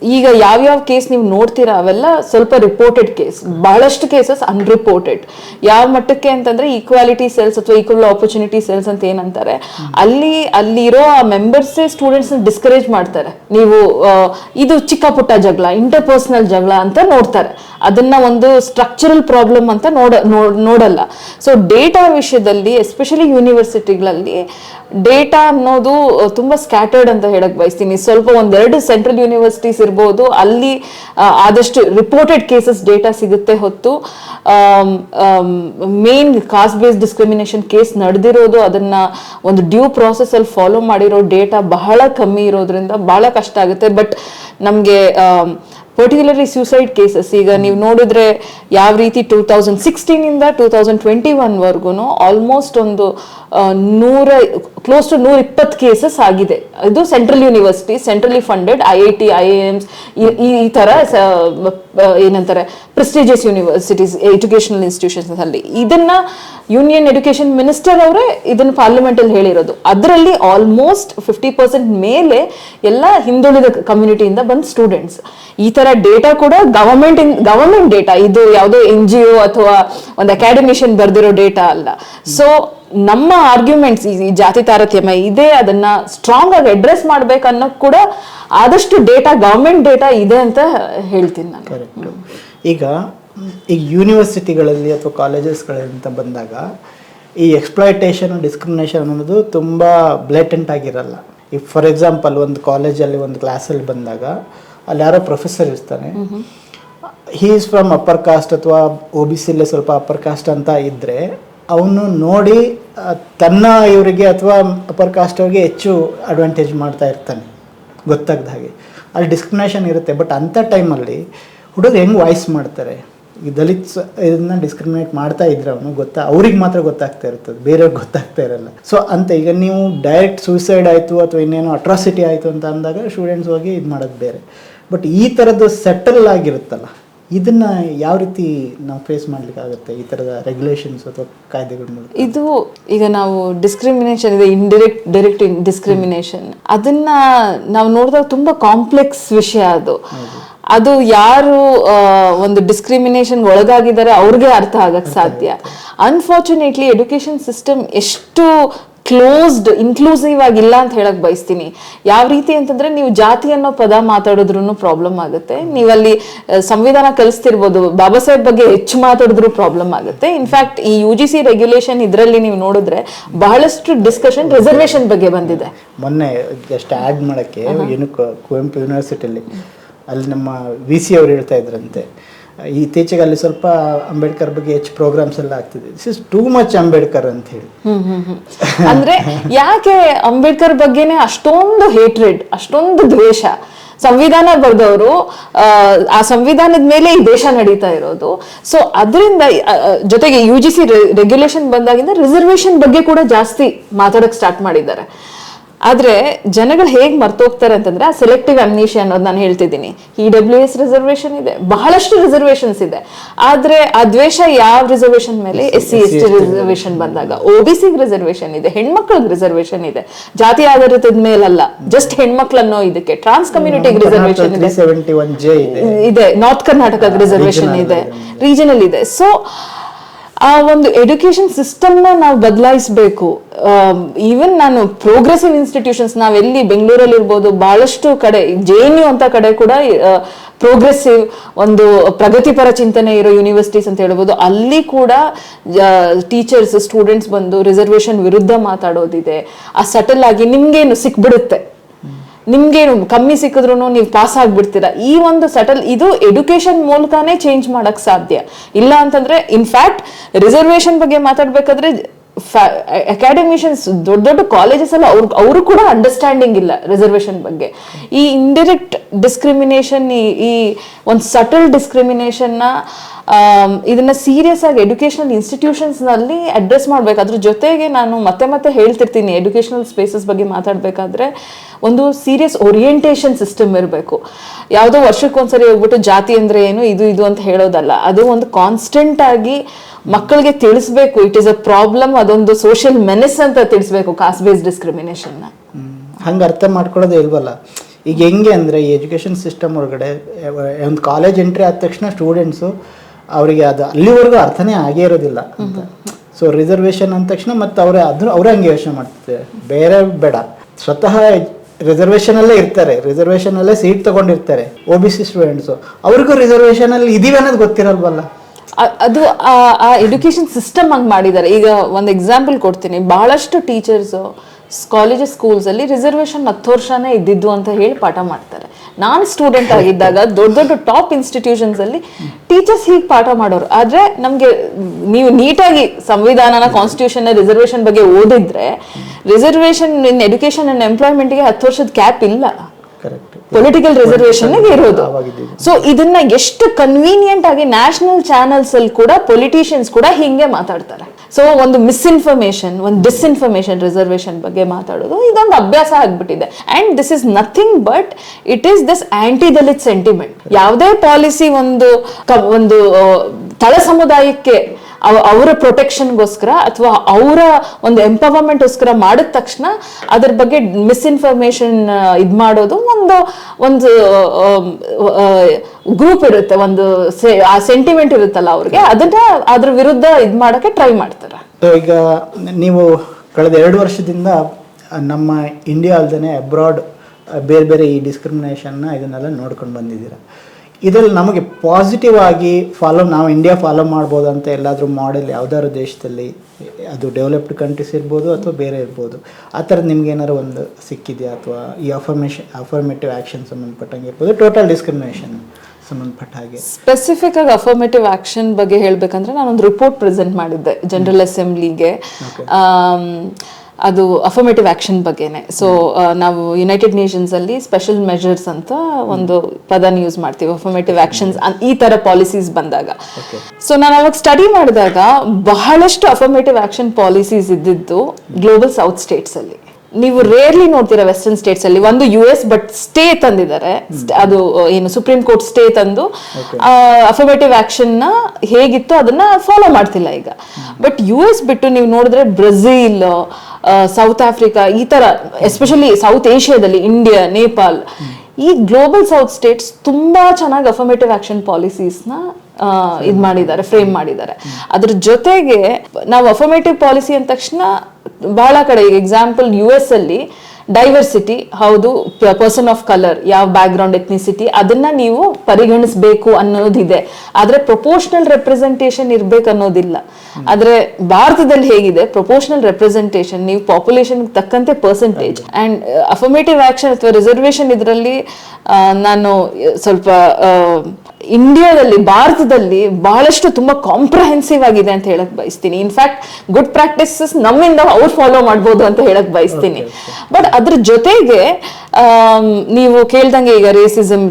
ಈಗ ಯಾವ್ಯಾವ ಕೇಸ್ ನೀವು ನೋಡ್ತೀರಾ ಅವೆಲ್ಲ ಸ್ವಲ್ಪ ರಿಪೋರ್ಟೆಡ್ ಕೇಸ್. ಬಹಳಷ್ಟು ಕೇಸಸ್ ಅನ್ರಿಪೋರ್ಟೆಡ್ ಯಾವ ಮಟ್ಟಕ್ಕೆ ಅಂತಂದ್ರೆ ಈಕ್ವಾಲಿಟಿ ಸೆಲ್ಸ್ ಅಥವಾ ಈಕ್ವಲ್ ಆಪರ್ಚುನಿಟಿ ಸೆಲ್ಸ್ ಅಂತ ಏನಂತಾರೆ, ಅಲ್ಲಿ, ಅಲ್ಲಿರೋ ಆ ಮೆಂಬರ್ಸೇ ಸ್ಟೂಡೆಂಟ್ಸ್ ಡಿಸ್ಕರೇಜ್ ಮಾಡ್ತಾರೆ. ನೀವು ಇದು ಚಿಕ್ಕ ಪುಟ್ಟ ಜಗಳ ಇಂಟರ್ಪರ್ಸನಲ್ ಜಗಳ ಅಂತ ನೋಡ್ತಾರೆ. ಅದನ್ನ ಒಂದು ಸ್ಟ್ರಕ್ಚರಲ್ ಪ್ರಾಬ್ಲಮ್ ಅಂತ ನೋಡ್- ನೋಡಲ್ಲ. ಸೊ ಡೇಟಾ ವಿಷಯದಲ್ಲಿ ಎಸ್ಪೆಷಲಿ ಯೂನಿವರ್ಸಿಟಿಗಳಲ್ಲಿ ಡೇಟಾ ಅನ್ನೋದು ತುಂಬಾ ಸ್ಕ್ಯಾಟರ್ಡ್ ಅಂತ ಹೇಳಕ್ ಬಯಸ್ತೀನಿ. ಸ್ವಲ್ಪ ಒಂದೆರಡು ಸೆಂಟ್ರಲ್ ಯೂನಿವರ್ಸಿಟೀಸ್ ಇರ್ಬೋದು, ಅಲ್ಲಿ ಆದಷ್ಟು ರಿಪೋರ್ಟೆಡ್ ಕೇಸಸ್ ಡೇಟಾ ಸಿಗುತ್ತೆ ಹೊತ್ತು. Main caste base discrimination case ನಡೆದಿರೋದು, ಅದನ್ನ ಒಂದು ಡ್ಯೂ ಪ್ರಾಸೆಸ್ ಅಲ್ಲಿ ಫಾಲೋ ಮಾಡಿರೋ ಡೇಟಾ ಬಹಳ ಕಮ್ಮಿ ಇರೋದ್ರಿಂದ ಬಹಳ ಕಷ್ಟ ಆಗುತ್ತೆ. ಬಟ್ ನಮಗೆ ಪರ್ಟಿಕ್ಯುಲರ್ಲಿ ಸ್ಯೂಸೈಡ್ ಕೇಸಸ್ ಈಗ ನೀವು ನೋಡಿದ್ರೆ ಯಾವ ರೀತಿ ಟೂ ತೌಸಂಡ್ ಸಿಕ್ಸ್ಟೀನ್ ಇಂದ ಟೂ ತೌಸಂಡ್ ಟ್ವೆಂಟಿ ಒನ್ ವರ್ಗು ಆಲ್ಮೋಸ್ಟ್ ಒಂದು ನೂರ ಕ್ಲೋಸ್ ಟು ನೂರ ಇಪ್ಪತ್ತು ಕೇಸಸ್ ಆಗಿದೆ. ಇದು central university centrally funded I I T I Ms ಈ ಸ- ಏನಂತಾರೆ ಪ್ರೆಸ್ಟೀಜಿಯಸ್ ಯೂನಿವರ್ಸಿಟೀಸ್ ಎಜುಕೇಶನಲ್ ಇನ್ಸ್ಟಿಟ್ಯೂಷನ್ಸ್ ಅಲ್ಲಿ. ಇದನ್ನ ಯೂನಿಯನ್ ಎಜುಕೇಶನ್ ಮಿನಿಸ್ಟರ್ ಅವರೇ ಇದನ್ನ ಪಾರ್ಲಿಮೆಂಟಲ್ಲಿ ಹೇಳಿರೋದು. ಅದರಲ್ಲಿ ಆಲ್ಮೋಸ್ಟ್ ಫಿಫ್ಟಿ ಪರ್ಸೆಂಟ್ ಮೇಲೆ ಎಲ್ಲ ಹಿಂದುಳಿದ ಕಮ್ಯುನಿಟಿಯಿಂದ ಬಂದ ಸ್ಟೂಡೆಂಟ್ಸ್ ಈ ತರ ಡೇಟಾ ಕೂಡ ಗವರ್ಮೆಂಟ್ ಗವರ್ಮೆಂಟ್ ಡೇಟಾ ಇದು ಯಾವುದೋ ಎನ್ ಜಿ ಒ ಅಥವಾ ಒಂದು ಅಕಾಡೆಮಿಷಿಯನ್ ಬರ್ದಿರೋ ಡೇಟಾ ಅಲ್ಲ. ಸೊ ನಮ್ಮ ಆರ್ಗ್ಯುಮೆಂಟ್ಸ್ ಈ ಜಾತಿ ತಾರತಮ್ಯ ಇದೆ ಅದನ್ನ ಸ್ಟ್ರಾಂಗ್ ಆಗಿ ಅಡ್ರೆಸ್ ಮಾಡ್ಬೇಕನ್ನೋ ಕೂಡ ಆದಷ್ಟು ಡೇಟಾ ಗವರ್ಮೆಂಟ್ ಡೇಟಾ ಇದೆ ಅಂತ ಹೇಳ್ತೀನಿ ನಾನು. ಕರೆಕ್ಟ್ ಈಗ ಈಗ ಯೂನಿವರ್ಸಿಟಿಗಳಲ್ಲಿ ಅಥವಾ ಕಾಲೇಜಸ್ಗಳಲ್ಲಿ ಅಂತ ಬಂದಾಗ ಈ ಎಕ್ಸ್ಪ್ಲಾಯಿಟೇಷನ್ ಡಿಸ್ಕ್ರಿಮಿನೇಷನ್ ಅನ್ನೋದು ತುಂಬ ಬ್ಲೇಟೆಂಟ್ ಆಗಿರಲ್ಲ. ಈಗ ಫಾರ್ ಎಕ್ಸಾಂಪಲ್ ಒಂದು ಕಾಲೇಜಲ್ಲಿ ಒಂದು ಕ್ಲಾಸಲ್ಲಿ ಬಂದಾಗ ಅಲ್ಲಿ ಯಾರೋ ಪ್ರೊಫೆಸರ್ ಇರ್ತಾನೆ. He is from upper caste ಅಥವಾ ಒ ಬಿ ಸಿಲೇ ಸ್ವಲ್ಪ ಅಪ್ಪರ್ ಕಾಸ್ಟ್ ಅಂತ ಇದ್ದರೆ ಅವನು ನೋಡಿ ತನ್ನ ಇವರಿಗೆ ಅಥವಾ ಅಪರ್ ಕಾಸ್ಟ್ ಅವ್ರಿಗೆ ಹೆಚ್ಚು ಅಡ್ವಾಂಟೇಜ್ ಮಾಡ್ತಾ ಇರ್ತಾನೆ. ಗೊತ್ತಾಗ್ದ ಹಾಗೆ. ಅಲ್ಲಿ ಡಿಸ್ಕ್ರಿಮಿನೇಷನ್ ಇರುತ್ತೆ ಬಟ್ ಅಂಥ ಟೈಮಲ್ಲಿ ಹುಡುಗರು ಹೆಂಗೆ ವಾಯ್ಸ್ ಮಾಡ್ತಾರೆ? ಈ ದಲಿತ್ ಇದನ್ನ ಡಿಸ್ಕ್ರಿಮಿನೇಟ್ ಮಾಡ್ತಾ ಇದ್ರೆ ಅವನು ಗೊತ್ತಾ? ಅವ್ರಿಗೆ ಮಾತ್ರ ಗೊತ್ತಾಗ್ತಾ ಇರ್ತದೆ, ಬೇರೆಯವ್ರಿಗೆ ಗೊತ್ತಾಗ್ತಾ ಇರಲ್ಲ. ಸೊ ಅಂತ ಈಗ ನೀವು ಡೈರೆಕ್ಟ್ ಸೂಸೈಡ್ ಆಯಿತು ಅಥವಾ ಇನ್ನೇನೋ ಅಟ್ರಾಸಿಟಿ ಆಯಿತು ಅಂತ ಅಂದಾಗ ಸ್ಟೂಡೆಂಟ್ಸ್ ಹೋಗಿ ಇದು ಮಾಡೋದು ಬೇರೆ. ಬಟ್ ಈ ಥರದ್ದು ಸೆಟಲ್ ಆಗಿರುತ್ತಲ್ಲ ಇದನ್ನ ಯಾವ ರೀತಿ ನಾವು ಫೇಸ್ ಮಾಡ್ಲಿಕ್ಕಾಗುತ್ತೆ? ಈ ಥರದ ರೆಗ್ಯುಲೇಷನ್ಸ್ ಅಥವಾ ಕಾಯ್ದೆಗಳ ಮೂಲಕ? ಇದು ಈಗ ನಾವು ಡಿಸ್ಕ್ರಿಮಿನೇಷನ್ ಇದೆ ಇಂಡೈರೆಕ್ಟ್ ಡೈರೆಕ್ಟ್ ಡಿಸ್ಕ್ರಿಮಿನೇಷನ್ ಅದನ್ನ ನಾವು ನೋಡಿದಾಗ ತುಂಬಾ ಕಾಂಪ್ಲೆಕ್ಸ್ ವಿಷಯ ಅದು. ಅದು ಯಾರು ಒಂದು ಡಿಸ್ಕ್ರಿಮಿನೇಷನ್ ಒಳಗಾಗಿದ್ದಾರೆ ಅವ್ರಿಗೆ ಅರ್ಥ ಆಗಕ್ಕೆ ಸಾಧ್ಯ. ಅನ್ಫಾರ್ಚುನೇಟ್ಲಿ ಎಜುಕೇಶನ್ ಸಿಸ್ಟಮ್ ಎಷ್ಟು ಕ್ಲೋಸ್ಡ್ ಇನ್ಕ್ಲೂಸಿವ್ ಆಗಿಲ್ಲ ಅಂತ ಹೇಳಕ್ ಬಯಸ್ತೀನಿ. ಯಾವ ರೀತಿ ಅಂತಂದ್ರೆ ನೀವು ಜಾತಿ ಅನ್ನೋ ಪದ ಮಾತಾಡಿದ್ರು ಪ್ರಾಬ್ಲಮ್ ಆಗುತ್ತೆ. ನೀವಲ್ಲಿ ಸಂವಿಧಾನ ಕಲಿಸ್ತಿರ್ಬೋದು ಬಾಬಾ ಸಾಹೇಬ್ ಬಗ್ಗೆ ಹೆಚ್ಚು ಮಾತಾಡಿದ್ರು ಪ್ರಾಬ್ಲಮ್ ಆಗುತ್ತೆ. ಇನ್ಫ್ಯಾಕ್ಟ್ ಈ ಯು ಜಿ ಸಿ ರೆಗ್ಯುಲೇಷನ್ ಇದರಲ್ಲಿ ನೀವು ನೋಡಿದ್ರೆ ಬಹಳಷ್ಟು ಡಿಸ್ಕಷನ್ ರಿಸರ್ವೇಶನ್ ಬಗ್ಗೆ ಬಂದಿದೆ. ಮೊನ್ನೆ ಜಸ್ಟ್ ಆ್ಯಡ್ ಮಾಡೋಕ್ಕೆ ಏನು ಕುವೆಂಪು ಯೂನಿವರ್ಸಿಟಿಯಲ್ಲಿ ಅಲ್ಲಿ ನಮ್ಮ ವಿ ಸಿ ಅವ್ರು ಹೇಳ್ತಾ ಇದ್ರಂತೆ. ಇತ್ತೀಚೆಗೆ ಅಲ್ಲಿ ಸ್ವಲ್ಪ ಅಂಬೇಡ್ಕರ್ ಬಗ್ಗೆ ಹೆಚ್ಚು ಪ್ರೋಗ್ರಾಮ್ಸ್ ಎಲ್ಲ ಆಗ್ತಿದೆ. This is too much Ambedkar ಅಂತ ಹೇಳಿ. ಅಂದ್ರೆ ಯಾಕೆ ಅಂಬೇಡ್ಕರ್ ಬಗ್ಗೆನೆ ಅಷ್ಟೊಂದು ಹೇಟ್ರೆಡ್ ಅಷ್ಟೊಂದು ದ್ವೇಷ ಸಂವಿಧಾನ ಬರೆದವರು, ಆ ಸಂವಿಧಾನದ ಮೇಲೆ ಈ ದೇಶ ನಡೀತಾ ಇರೋದು. ಸೊ ಅದರಿಂದ ಜೊತೆಗೆ ಯು ಜಿ ಸಿ ರೆಗ್ಯುಲೇಷನ್ ಬಂದಾಗಿಂದ ರಿಸರ್ವೇಶನ್ ಬಗ್ಗೆ ಕೂಡ ಜಾಸ್ತಿ ಮಾತಾಡಕ್ ಸ್ಟಾರ್ಟ್ ಮಾಡಿದ್ದಾರೆ. ಆದ್ರೆ ಜನಗಳು ಹೇಗ್ ಮರ್ತೋಗ್ತಾರೆ ಅಂತಂದ್ರೆ ಆ ಸೆಲೆಕ್ಟಿವ್ ಅಮ್ನೀಷಿ ಅನ್ನೋದು ನಾನು ಹೇಳ್ತಿದ್ದೀನಿ. ಇ ಡಬ್ಲ್ಯೂ ಎಸ್ ರಿಸರ್ವೇಶನ್ ಇದೆ ಬಹಳಷ್ಟು ರಿಸರ್ವೇಶನ್ಸ್ ಇದೆ. ಆದ್ರೆ ಆ ದ್ವೇಷ ಯಾವ ರಿಸರ್ವೇಶನ್ ಮೇಲೆ? S C S T reservation ಬಂದಾಗ. ಒ ಬಿ ಸಿ ರಿಸರ್ವೇಶನ್ ಇದೆ ಹೆಣ್ಮಕ್ಳಿಗೆ ರಿಸರ್ವೇಶನ್ ಇದೆ. ಜಾತಿ ಆಧಾರಿತದ ಮೇಲಲ್ಲ ಜಸ್ಟ್ ಹೆಣ್ಮಕ್ಳನ್ನೋ ಇದಕ್ಕೆ. ಟ್ರಾನ್ಸ್ ಕಮ್ಯುನಿಟಿಗೆ ರಿಸರ್ವೇಶನ್ ಇದೆ. ಇದೆ. ನಾರ್ತ್ ಕರ್ನಾಟಕದ ರಿಸರ್ವೇಶನ್ ಇದೆ. ರೀಜನಲ್ ಇದೆ. ಸೊ ಆ ಒಂದು ಎಜುಕೇಶನ್ ಸಿಸ್ಟಮ್ನ ನಾವು ಬದಲಾಯಿಸಬೇಕು. ಈವನ್ ನಾನು ಪ್ರೋಗ್ರೆಸಿವ್ ಇನ್ಸ್ಟಿಟ್ಯೂಷನ್ಸ್ ನಾವೆಲ್ಲಿ ಬೆಂಗಳೂರಲ್ಲಿ ಇರ್ಬೋದು ಬಹಳಷ್ಟು ಕಡೆ ಜೆ ಎನ್ ಯು ಅಂತ ಕಡೆ ಕೂಡ ಪ್ರೋಗ್ರೆಸಿವ್ ಒಂದು ಪ್ರಗತಿಪರ ಚಿಂತನೆ ಇರೋ ಯೂನಿವರ್ಸಿಟೀಸ್ ಅಂತ ಹೇಳ್ಬೋದು. ಅಲ್ಲಿ ಕೂಡ ಟೀಚರ್ಸ್ ಸ್ಟೂಡೆಂಟ್ಸ್ ಬಂದು ರಿಸರ್ವೇಶನ್ ವಿರುದ್ಧ ಮಾತಾಡೋದಿದೆ. ಆ ಸಟಲ್ ಆಗಿ ನಿಮ್ಗೇನು ಸಿಕ್ಬಿಡುತ್ತೆ? ನಿಮ್ಗೇನು ಕಮ್ಮಿ ಸಿಕ್ಕಿದ್ರು ನೀವು ಪಾಸ್ ಆಗ್ಬಿಡ್ತೀರಾ? ಈ ಒಂದು ಸಟಲ್ ಇದು ಎಜುಕೇಶನ್ ಮೂಲಕನೇ ಚೇಂಜ್ ಮಾಡಕ್ ಸಾಧ್ಯ. ಇಲ್ಲ ಅಂತಂದ್ರೆ ಇನ್ಫ್ಯಾಕ್ಟ್ ರಿಸರ್ವೇಶನ್ ಬಗ್ಗೆ ಮಾತಾಡ್ಬೇಕಾದ್ರೆ ಅಕಾಡೆಮಿಷಿಯನ್ಸ್ ದೊಡ್ಡ ದೊಡ್ಡ ಕಾಲೇಜಸ್ ಎಲ್ಲ ಅವ್ರ, ಅವರು ಕೂಡ ಅಂಡರ್ಸ್ಟ್ಯಾಂಡಿಂಗ್ ಇಲ್ಲ ರಿಸರ್ವೇಶನ್ ಬಗ್ಗೆ. ಈ ಇಂಡೈರೆಕ್ಟ್ ಡಿಸ್ಕ್ರಿಮಿನೇಷನ್ ಈ ಒಂದು ಸಟಲ್ ಡಿಸ್ಕ್ರಿಮಿನೇಷನ್ನ ಇದನ್ನ ಸೀರಿಯಸ್ ಆಗಿ ಎಜುಕೇಶನಲ್ ಇನ್ಸ್ಟಿಟ್ಯೂಷನ್ಸ್ನಲ್ಲಿ ಅಡ್ರೆಸ್ ಮಾಡ್ಬೇಕು. ಅದ್ರ ಜೊತೆಗೆ ನಾನು ಮತ್ತೆ ಮತ್ತೆ ಹೇಳ್ತಿರ್ತೀನಿ ಎಜುಕೇಶನಲ್ ಸ್ಪೇಸಸ್ ಬಗ್ಗೆ ಮಾತಾಡ್ಬೇಕಾದ್ರೆ ಒಂದು ಸೀರಿಯಸ್ ಓರಿಯೆಂಟೇಷನ್ ಸಿಸ್ಟಮ್ ಇರಬೇಕು. ಯಾವುದೋ ವರ್ಷಕ್ಕೊಂದ್ಸರಿ ಹೋಗ್ಬಿಟ್ಟು ಜಾತಿ ಅಂದ್ರೆ ಏನು, ಇದು ಇದು ಅಂತ ಹೇಳೋದಲ್ಲ. ಅದು ಒಂದು ಕಾನ್ಸ್ಟೆಂಟ್ ಆಗಿ ಮಕ್ಕಳಿಗೆ ತಿಳಿಸ್ಬೇಕು. ಇಟ್ ಇಸ್ ಅ ಪ್ರಾಬ್ಲಮ್ ಅದೊಂದು ಸೋಷಿಯಲ್ ಮೆನೆಸ್ ಅಂತ ತಿಳಿಸ್ಬೇಕು ಕಾಸ್ಟ್ ಬೇಸ್ ಡಿಸ್ಕ್ರಿಮಿನೇಷನ್ ಹಂಗೆ ಅರ್ಥ ಮಾಡ್ಕೊಳ್ಳೋದು ಇಲ್ವಲ್ಲ? ಈಗ ಹೆಂಗೆ ಅಂದರೆ ಈ ಎಜುಕೇಷನ್ ಸಿಸ್ಟಮ್ ಒಳಗಡೆ ಒಂದು ಕಾಲೇಜ್ ಎಂಟ್ರಿ ಆದ ತಕ್ಷಣ ಸ್ಟೂಡೆಂಟ್ಸು ಅವರಿಗೆ ಅದು ಅಲ್ಲಿವರೆಗೂ ಅರ್ಥನೇ ಆಗೇ ಇರೋದಿಲ್ಲ ಅಂತ. ಸೊ ರಿಸರ್ವೇಷನ್ ಅಂದ ತಕ್ಷಣ ಮತ್ತು ಅವರೇ ಅದ್ರ ಅವರೇ ಹಂಗೆ ಯೋಚನೆ ಮಾಡ್ತಾರೆ. ಬೇರೆ ಬೇಡ. ಸ್ವತಃ ರಿಸರ್ವೇಷನಲ್ಲೇ ಇರ್ತಾರೆ. ರಿಸರ್ವೇಷನಲ್ಲೇ ಸೀಟ್ ತಗೊಂಡಿರ್ತಾರೆ. ಒ ಬಿ ಸಿ ಸ್ಟೂಡೆಂಟ್ಸು ಅವ್ರಿಗೂ ರಿಸರ್ವೇಷನಲ್ಲಿ ಇದೀವಿ ಅನ್ನೋದು ಗೊತ್ತಿರಲ್ವಲ್ಲ? ಅದು, ಆ- ಎಜುಕೇಶನ್ ಸಿಸ್ಟಮ್ ಹಂಗೆ ಮಾಡಿದ್ದಾರೆ ಈಗ ಒಂದು ಎಕ್ಸಾಂಪಲ್ ಕೊಡ್ತೀನಿ. ಬಹಳಷ್ಟು ಟೀಚರ್ಸು ಕಾಲೇಜಸ್ ಸ್ಕೂಲ್ಸ್ ಅಲ್ಲಿ ರಿಸರ್ವೇಶನ್ ಹತ್ತು ವರ್ಷನೇ ಇದ್ದಿದ್ದು ಅಂತ ಹೇಳಿ ಪಾಠ ಮಾಡ್ತಾರೆ. ನಾನು ಸ್ಟೂಡೆಂಟ್ ಆಗಿದ್ದಾಗ ದೊಡ್ಡ ದೊಡ್ಡ ಟಾಪ್ ಇನ್ಸ್ಟಿಟ್ಯೂಷನ್ಸ್ ಅಲ್ಲಿ ಟೀಚರ್ಸ್ ಹೀಗೆ ಪಾಠ ಮಾಡೋರು. ಆದರೆ ನಮಗೆ ನೀವು ನೀಟಾಗಿ ಸಂವಿಧಾನನ ಕಾನ್ಸ್ಟಿಟ್ಯೂಷನ್ ರಿಸರ್ವೇಶನ್ ಬಗ್ಗೆ ಓದಿದ್ರೆ ರಿಸರ್ವೇಶನ್ ಇನ್ ಎಜುಕೇಶನ್ ಅಂಡ್ ಎಂಪ್ಲಾಯ್ಮೆಂಟ್ಗೆ ಹತ್ತು ವರ್ಷದ ಕ್ಯಾಪ್ ಇಲ್ಲ. ಪೊಲಿಟಿಕಲ್ ರಿಸರ್ವೇಶನ್ ಇರೋದು. ಸೊ ಇದನ್ನ ಎಷ್ಟು ಕನ್ವೀನಿಯಂಟ್ ಆಗಿ ನ್ಯಾಷನಲ್ ಚಾನೆಲ್ಸ್ ಅಲ್ಲಿ ಕೂಡ ಪೊಲಿಟಿಷಿಯನ್ಸ್ ಕೂಡ ಹಿಂಗೆ ಮಾತಾಡ್ತಾರೆ. ಸೊ ಒಂದು ಮಿಸ್ಇನ್ಫಾರ್ಮೇಶನ್ ಒಂದು ಡಿಸ್ಇನ್ಫಾರ್ಮೇಶನ್ ರಿಸರ್ವೇಶನ್ ಬಗ್ಗೆ ಮಾತಾಡೋದು ಇದೊಂದು ಅಭ್ಯಾಸ ಆಗ್ಬಿಟ್ಟಿದೆ. And this is nothing but it is this anti Dalit sentiment ಯಾವುದೇ ಪಾಲಿಸಿ ಒಂದು ಒಂದು ತಳ ಸಮುದಾಯಕ್ಕೆ ಅವರ ಪ್ರೊಟೆಕ್ಷನ್ಗೋಸ್ಕರ ಅಥವಾ ಅವರ ಒಂದು ಎಂಪವರ್ಮೆಂಟ್ಗೋಸ್ಕರ ಮಾಡಿದ ತಕ್ಷಣ ಅದ್ರ ಬಗ್ಗೆ ಮಿಸ್ಇನ್ಫಾರ್ಮೇಶನ್ ಇದು ಮಾಡೋದು ಒಂದು ಒಂದು ಗ್ರೂಪ್ ಇರುತ್ತೆ, ಒಂದು ಆ ಸೆಂಟಿಮೆಂಟ್ ಇರುತ್ತಲ್ಲ ಅವ್ರಿಗೆ, ಅದನ್ನ ಅದ್ರ ವಿರುದ್ಧ ಇದು ಮಾಡೋಕ್ಕೆ ಟ್ರೈ ಮಾಡ್ತಾರೆ. ಈಗ ನೀವು ಕಳೆದ ಎರಡು ವರ್ಷದಿಂದ ನಮ್ಮ ಇಂಡಿಯಾ ಅಲ್ಲದೆ ಅಬ್ರಾಡ್ ಬೇರೆ ಬೇರೆ ಈ ಡಿಸ್ಕ್ರಿಮಿನೇಷನ್ನ ಇದನ್ನೆಲ್ಲ ನೋಡ್ಕೊಂಡು ಬಂದಿದ್ದೀರಾ? ಇದರಲ್ಲಿ ನಮಗೆ ಪಾಸಿಟಿವ್ ಆಗಿ ಫಾಲೋ ನಾವು ಇಂಡಿಯಾ ಫಾಲೋ ಮಾಡ್ಬೋದು ಅಂತ ಎಲ್ಲಾದರೂ ಮಾಡೆಲ್ ಯಾವ್ದಾದ್ರು ದೇಶದಲ್ಲಿ ಅದು ಡೆವಲಪ್ಡ್ ಕಂಟ್ರೀಸ್ ಇರ್ಬೋದು ಅಥವಾ ಬೇರೆ ಇರ್ಬೋದು ಆ ಥರದ್ದು ನಿಮ್ಗೆ ಏನಾರು ಒಂದು ಸಿಕ್ಕಿದೆಯಾ ಅಥವಾ ಈ ಅಫರ್ಮೇಷನ್ ಅಫರ್ಮೇಟಿವ್ ಆ್ಯಕ್ಷನ್ ಸಂಬಂಧಪಟ್ಟಂಗೆ ಇರ್ಬೋದು ಟೋಟಲ್ ಡಿಸ್ಕ್ರಿಮಿನೇಷನ್ ಸಂಬಂಧಪಟ್ಟ ಹಾಗೆ? ಸ್ಪೆಸಿಫಿಕ್ ಆಗಿ ಅಫರ್ಮೇಟಿವ್ ಆಕ್ಷನ್ ಬಗ್ಗೆ ಹೇಳ್ಬೇಕಂದ್ರೆ ನಾನೊಂದು ರಿಪೋರ್ಟ್ ಪ್ರೆಸೆಂಟ್ ಮಾಡಿದ್ದೆ ಜನರಲ್ ಅಸೆಂಬ್ಲಿಗೆ ಅದು ಅಫರ್ಮೇಟಿವ್ ಆಕ್ಷನ್ ಬಗ್ಗೆನೇ. ಸೊ ನಾವು ಯುನೈಟೆಡ್ ನೇಷನ್ಸ್ ಅಲ್ಲಿ ಸ್ಪೆಷಲ್ ಮೆಜರ್ಸ್ ಅಂತ ಒಂದು ಪದನ ಯೂಸ್ ಮಾಡ್ತೀವಿ ಅಫರ್ಮೇಟಿವ್ ಆಕ್ಷನ್ಸ್ ಈ ತರ ಪಾಲಿಸೀಸ್ ಬಂದಾಗ. ಸೊ ನಾನು ಅವಾಗ ಸ್ಟಡಿ ಮಾಡಿದಾಗ ಬಹಳಷ್ಟು ಅಫರ್ಮೇಟಿವ್ ಆಕ್ಷನ್ ಪಾಲಿಸೀಸ್ ಇದ್ದಿದ್ದು ಗ್ಲೋಬಲ್ ಸೌತ್ ಸ್ಟೇಟ್ಸ್ ಅಲ್ಲಿ. ನೀವು ರೇರ್ಲಿ ನೋಡ್ತೀರಾ ವೆಸ್ಟರ್ನ್ ಸ್ಟೇಟ್ಸ್ ಅಲ್ಲಿ. ಒಂದು ಯು ಎಸ್ ಬಟ್ ಸ್ಟೇ ತಂದಿದ್ದಾರೆ. ಅದು ಏನು ಸುಪ್ರೀಂ ಕೋರ್ಟ್ ಸ್ಟೇ ತಂದು ಅಫರ್ಮೇಟಿವ್ ಆಕ್ಷನ್ನ ಹೇಗಿತ್ತು ಅದನ್ನ ಫಾಲೋ ಮಾಡ್ತಿಲ್ಲ ಈಗ. ಬಟ್ ಯು ಎಸ್ ಬಿಟ್ಟು ನೀವು ನೋಡಿದ್ರೆ ಬ್ರೆಜಿಲ್ ಸೌತ್ ಆಫ್ರಿಕಾ ಈ ತರ ಎಸ್ಪೆಷಲಿ ಸೌತ್ ಏಷ್ಯಾದಲ್ಲಿ ಇಂಡಿಯಾ ನೇಪಾಲ್ ಈ ಗ್ಲೋಬಲ್ ಸೌತ್ ಸ್ಟೇಟ್ಸ್ ತುಂಬಾ ಚೆನ್ನಾಗಿ ಅಫರ್ಮೇಟಿವ್ ಆಕ್ಷನ್ ಪಾಲಿಸೀಸ್ನ ಇದು ಮಾಡಿದ್ದಾರೆ ಫ್ರೇಮ್ ಮಾಡಿದ್ದಾರೆ. ಅದ್ರ ಜೊತೆಗೆ, ನಾವು ಅಫರ್ಮೇಟಿವ್ ಪಾಲಿಸಿ ಅಂದ ತಕ್ಷಣ ಬಹಳ ಕಡೆ ಈಗ ಎಕ್ಸಾಂಪಲ್ ಯು ಎಸ್ ಅಲ್ಲಿ ಡೈವರ್ಸಿಟಿ ಹೌದು ಪರ್ಸನ್ ಆಫ್ ಕಲರ್ ಯಾವ ಬ್ಯಾಕ್ ಗ್ರೌಂಡ್ ಎಥ್ನಿಸಿಟಿ ಅದನ್ನ ನೀವು ಪರಿಗಣಿಸಬೇಕು ಅನ್ನೋದಿದೆ. ಆದ್ರೆ ಪ್ರೊಪೋರ್ಷನಲ್ ರೆಪ್ರೆಸೆಂಟೇಷನ್ ಇರ್ಬೇಕು ಅನ್ನೋದಿಲ್ಲ. ಆದ್ರೆ ಭಾರತದಲ್ಲಿ ಹೇಗಿದೆ ಪ್ರೊಪೋರ್ಷನಲ್ ರೆಪ್ರೆಸೆಂಟೇಷನ್ ನೀವು ಪಾಪ್ಯುಲೇಷನ್ ತಕ್ಕಂತೆ ಪರ್ಸೆಂಟೇಜ್ ಅಂಡ್ ಅಫರ್ಮೇಟಿವ್ ಆಕ್ಷನ್ ಅಥವಾ ರಿಸರ್ವೇಶನ್ ಇದರಲ್ಲಿ ನಾನು, ಸ್ವಲ್ಪ ಇಂಡಿಯಾದಲ್ಲಿ ಭಾರತದಲ್ಲಿ ಬಹಳಷ್ಟು ತುಂಬಾ ಕಾಂಪ್ರಹೆನ್ಸಿವ್ ಆಗಿದೆ ಅಂತ ಹೇಳಕ್ ಬಯಸ್ತೀನಿ. ಇನ್ಫ್ಯಾಕ್ಟ್ ಗುಡ್ ಪ್ರಾಕ್ಟೀಸಸ್ ನಮ್ಮಿಂದ ಅವ್ರು ಫಾಲೋ ಮಾಡ್ಬೋದು ಅಂತ ಹೇಳಕ್ ಬಯಸ್ತೀನಿ. ಬಟ್ ಅದ್ರ ಜೊತೆಗೆ ನೀವು ಕೇಳ್ದಂಗೆ ಈಗ ರೇಸಿಸಮ್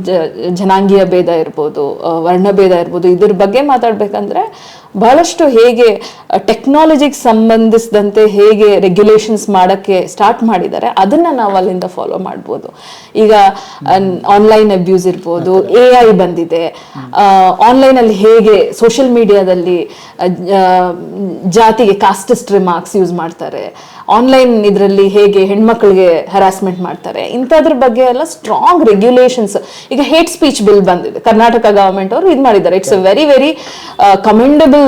ಜನಾಂಗೀಯ ಭೇದ ಇರ್ಬೋದು ವರ್ಣಭೇದ ಇರ್ಬೋದು ಇದ್ರ ಬಗ್ಗೆ ಮಾತಾಡ್ಬೇಕಂದ್ರೆ ಬಹಳಷ್ಟು ಹೇಗೆ ಟೆಕ್ನಾಲಜಿಗೆ ಸಂಬಂಧಿಸಿದಂತೆ ಹೇಗೆ ರೆಗ್ಯುಲೇಷನ್ಸ್ ಮಾಡಕ್ಕೆ ಸ್ಟಾರ್ಟ್ ಮಾಡಿದ್ದಾರೆ, ಅದನ್ನ ನಾವು ಅಲ್ಲಿಂದ ಫಾಲೋ ಮಾಡ್ಬೋದು. ಈಗ ಆನ್ಲೈನ್ ಅಬ್ಯೂಸ್ ಇರ್ಬೋದು ಎ ಐ ಬಂದಿದೆ. ಆನ್ಲೈನ್ ಅಲ್ಲಿ ಹೇಗೆ ಸೋಷಿಯಲ್ ಮೀಡಿಯಾದಲ್ಲಿ ಜಾತಿಗೆ ಕಾಸ್ಟಿಸ್ಟ್ ರಿಮಾರ್ಕ್ಸ್ ಯೂಸ್ ಮಾಡ್ತಾರೆ ಆನ್ಲೈನ್ ಇದರಲ್ಲಿ ಹೇಗೆ ಹೆಣ್ಮಕ್ಳಿಗೆ ಹರಾಸ್ಮೆಂಟ್ ಮಾಡ್ತಾರೆ, ಇಂಥದ್ರ ಬಗ್ಗೆ ಎಲ್ಲ ಸ್ಟ್ರಾಂಗ್ ರೆಗ್ಯುಲೇಷನ್ಸ್ ಈಗ ಹೇಟ್ ಸ್ಪೀಚ್ ಬಿಲ್ ಬಂದಿದೆ, ಕರ್ನಾಟಕ ಗವರ್ಮೆಂಟ್ ಅವರು ಇದು ಮಾಡಿದ್ದಾರೆ. It's a very very commendable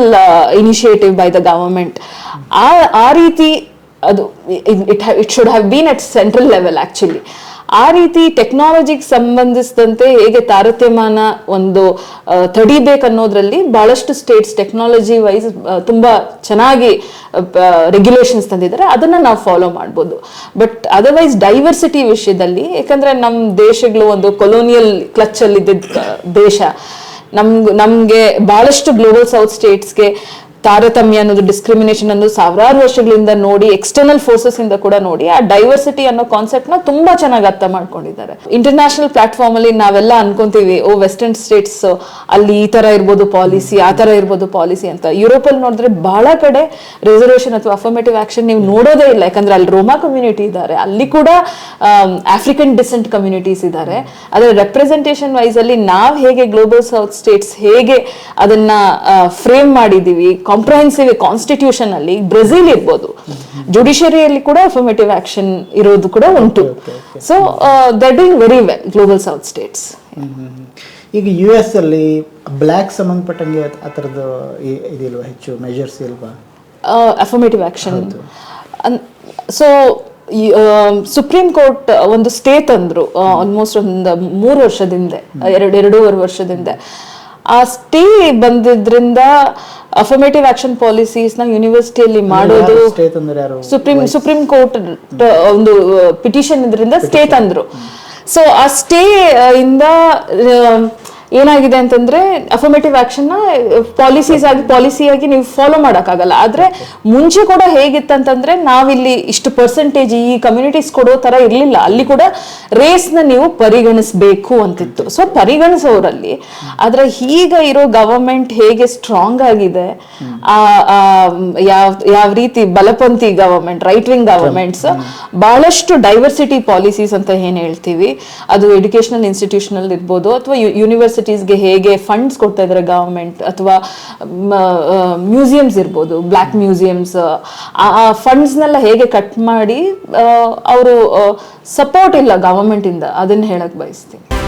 initiative by the government ಆ ಆ ರೀತಿ ಅದು it it should have been at central level actually ಆ ರೀತಿ ಟೆಕ್ನಾಲಜಿಗೆ ಸಂಬಂಧಿಸಿದಂತೆ ಹೇಗೆ ತಾರತಮ್ಯನ ಒಂದು ತಡಿಬೇಕು ತಡಿಬೇಕನ್ನೋದ್ರಲ್ಲಿ ಬಹಳಷ್ಟು ಸ್ಟೇಟ್ಸ್ ಟೆಕ್ನಾಲಜಿ ವೈಸ್ ತುಂಬಾ ಚೆನ್ನಾಗಿ ರೆಗ್ಯುಲೇಷನ್ಸ್ ತಂದಿದ್ದಾರೆ. ಅದನ್ನ ನಾವು ಫಾಲೋ ಮಾಡ್ಬೋದು. ಬಟ್ ಅದರ್ವೈಸ್ ಡೈವರ್ಸಿಟಿ ವಿಷಯದಲ್ಲಿ ಯಾಕಂದರೆ ನಮ್ಮ ದೇಶಗಳು ಒಂದು ಕೊಲೋನಿಯಲ್ ಕ್ಲಚ್ ಅಲ್ಲಿ ಇದ್ದಿದ್ದ ದೇಶ. ನಮ್ಗ್ ನಮ್ಗೆ ಬಹಳಷ್ಟು ಗ್ಲೋಬಲ್ ಸೌತ್ ಸ್ಟೇಟ್ಸ್ಗೆ ತಾರತಮ್ಯ ಅನ್ನೋದು ಡಿಸ್ಕ್ರಿಮಿನೇಷನ್ ಅನ್ನೋದು ಸಾವಿರಾರು ವರ್ಷಗಳಿಂದ ನೋಡಿ ಎಕ್ಸ್ಟರ್ನಲ್ ಫೋರ್ಸಸ್ ಇಂದ ಕೂಡ ನೋಡಿ, ಆ ಡೈವರ್ಸಿಟಿ ಅನ್ನೋ ಕಾನ್ಸೆಪ್ಟ್ನ ತುಂಬಾ ಚೆನ್ನಾಗಿ ಅರ್ಥ ಮಾಡ್ಕೊಂಡಿದ್ದಾರೆ. ಇಂಟರ್ನ್ಯಾಷನಲ್ ಪ್ಲಾಟ್ಫಾರ್ಮ್ ಅಲ್ಲಿ ನಾವೆಲ್ಲ ಅನ್ಕೊಂತೀವಿ, ಓ ವೆಸ್ಟರ್ನ್ ಸ್ಟೇಟ್ಸ್ ಅಲ್ಲಿ ಈ ತರ ಇರ್ಬೋದು ಪಾಲಿಸಿ ಆ ತರ ಇರ್ಬೋದು ಪಾಲಿಸಿ ಅಂತ. ಯುರೋಪ್ ಅಲ್ಲಿ ನೋಡಿದ್ರೆ ಬಹಳ ಕಡೆ ರಿಸರ್ವೇಷನ್ ಅಥವಾ ಅಫರ್ಮೇಟಿವ್ ಆಕ್ಷನ್ ನೀವು ನೋಡೋದೇ ಇಲ್ಲ. ಯಾಕಂದ್ರೆ ಅಲ್ಲಿ ರೋಮಾ ಕಮ್ಯುನಿಟಿ ಇದ್ದಾರೆ, ಅಲ್ಲಿ ಕೂಡ ಆಫ್ರಿಕನ್ ಡಿಸೆಂಟ್ ಕಮ್ಯುನಿಟೀಸ್ ಇದ್ದಾರೆ. ಅದರ ರೆಪ್ರೆಸೆಂಟೇಷನ್ ವೈಸ್ ಅಲ್ಲಿ ನಾವು ಹೇಗೆ ಗ್ಲೋಬಲ್ ಸೌತ್ ಸ್ಟೇಟ್ಸ್ ಹೇಗೆ ಅದನ್ನ ಫ್ರೇಮ್ ಮಾಡಿದೀವಿ ಕಾಂಪ್ರಹೆನ್ಸಿವ್ ಕಾನ್ಸ್ಟಿಟ್ಯೂಷನ್ ಅಲ್ಲಿ ಬ್ರೆಜಿಲ್ ಇರ್ಬೋದು. ಜುಡಿಷಿಯರಿಯಲ್ಲಿ ಕೂಡ ಅಫರ್ಮೇಟಿವ್ ಆಕ್ಷನ್ ಇರೋದು ಕೂಡ ಉಂಟು. So that doing very well global south states ಈಗ ಯು ಎಸ್ ಅಲ್ಲಿ ಬ್ಲ್ಯಾಕ್ ಸಂಬಂಧಪಟ್ಟಂಗೆ ಆ ಥರದ್ದು ಇದಿಲ್ವಾ ಹೆಚ್ಚು ಮೆಜರ್ಸ್ ಇಲ್ವಾ? Affirmative action so Supreme Court ಒಂದು ಸ್ಟೇ ತಂದ್ರು ಆಲ್ಮೋಸ್ಟ್ ಒಂದು ಮೂರು ವರ್ಷದಿಂದ ಎರಡು ಎರಡೂವರೆ ವರ್ಷದಿಂದ. ಆ ಸ್ಟೇ ಬಂದಿದ್ರಿಂದ ಅಫರ್ಮೇಟಿವ್ ಆಕ್ಷನ್ ಪಾಲಿಸೀಸ್ನ ಯೂನಿವರ್ಸಿಟಿಯಲ್ಲಿ ಮಾಡೋದು ಸುಪ್ರೀಂ ಸುಪ್ರೀಂ ಕೋರ್ಟ್ ಒಂದು ಪಿಟಿಷನ್ ಇದರಿಂದ ಸ್ಟೇ ತಂದ್ರು. ಸೊ ಆ ಸ್ಟೇ ಇಂದ ಏನಾಗಿದೆ ಅಂತಂದ್ರೆ ಅಫರ್ಮೇಟಿವ್ ಆಕ್ಷನ್ನ ಪಾಲಿಸೀಸ್ ಆಗಿ ಪಾಲಿಸಿ ಆಗಿ ನೀವು ಫಾಲೋ ಮಾಡಕ್ಕಾಗಲ್ಲ. ಆದ್ರೆ ಮುಂಚೆ ಕೂಡ ಹೇಗಿತ್ತಂತಂದ್ರೆ ನಾವಿಲ್ಲಿ ಇಷ್ಟು ಪರ್ಸೆಂಟೇಜ್ ಈ ಕಮ್ಯುನಿಟೀಸ್ ಕೊಡೋ ತರ ಇರ್ಲಿಲ್ಲ. ಅಲ್ಲಿ ಕೂಡ ರೇಸ್ನ ನೀವು ಪರಿಗಣಿಸಬೇಕು ಅಂತಿತ್ತು. ಸೊ ಪರಿಗಣಿಸೋರಲ್ಲಿ ಆದ್ರೆ ಈಗ ಇರೋ ಗವರ್ಮೆಂಟ್ ಹೇಗೆ ಸ್ಟ್ರಾಂಗ್ ಆಗಿದೆ ಯಾವ ಯಾವ ರೀತಿ ಬಲಪಂಥಿ ಗವರ್ಮೆಂಟ್ ರೈಟ್ ವಿಂಗ್ ಗವರ್ಮೆಂಟ್ಸ್ ಬಹಳಷ್ಟು ಡೈವರ್ಸಿಟಿ ಪಾಲಿಸೀಸ್ ಅಂತ ಏನ್ ಹೇಳ್ತೀವಿ? ಅದು ಎಜುಕೇಶನಲ್ ಇನ್ಸ್ಟಿಟ್ಯೂಷನಲ್ ಇರ್ಬೋದು ಅಥವಾ ಯೂನಿವರ್ಸಿಟೀಸ್ಗೆ ಹೇಗೆ ಫಂಡ್ಸ್ ಕೊಡ್ತಾ ಇದ್ದಾರೆ ಗವರ್ಮೆಂಟ್ ಅಥವಾ ಮ್ಯೂಸಿಯಮ್ಸ್ ಇರ್ಬೋದು ಬ್ಲ್ಯಾಕ್ ಮ್ಯೂಸಿಯಮ್ಸ್ ಆ ಫಂಡ್ಸ್ನೆಲ್ಲ ಹೇಗೆ ಕಟ್ ಮಾಡಿ ಅವರು ಸಪೋರ್ಟ್ ಇಲ್ಲ ಗವರ್ಮೆಂಟಿಂದ ಇಂದ ಹೇಳಕ್ಕೆ ಹೇಳಕ್ ಬಯಸ್ತೀನಿ.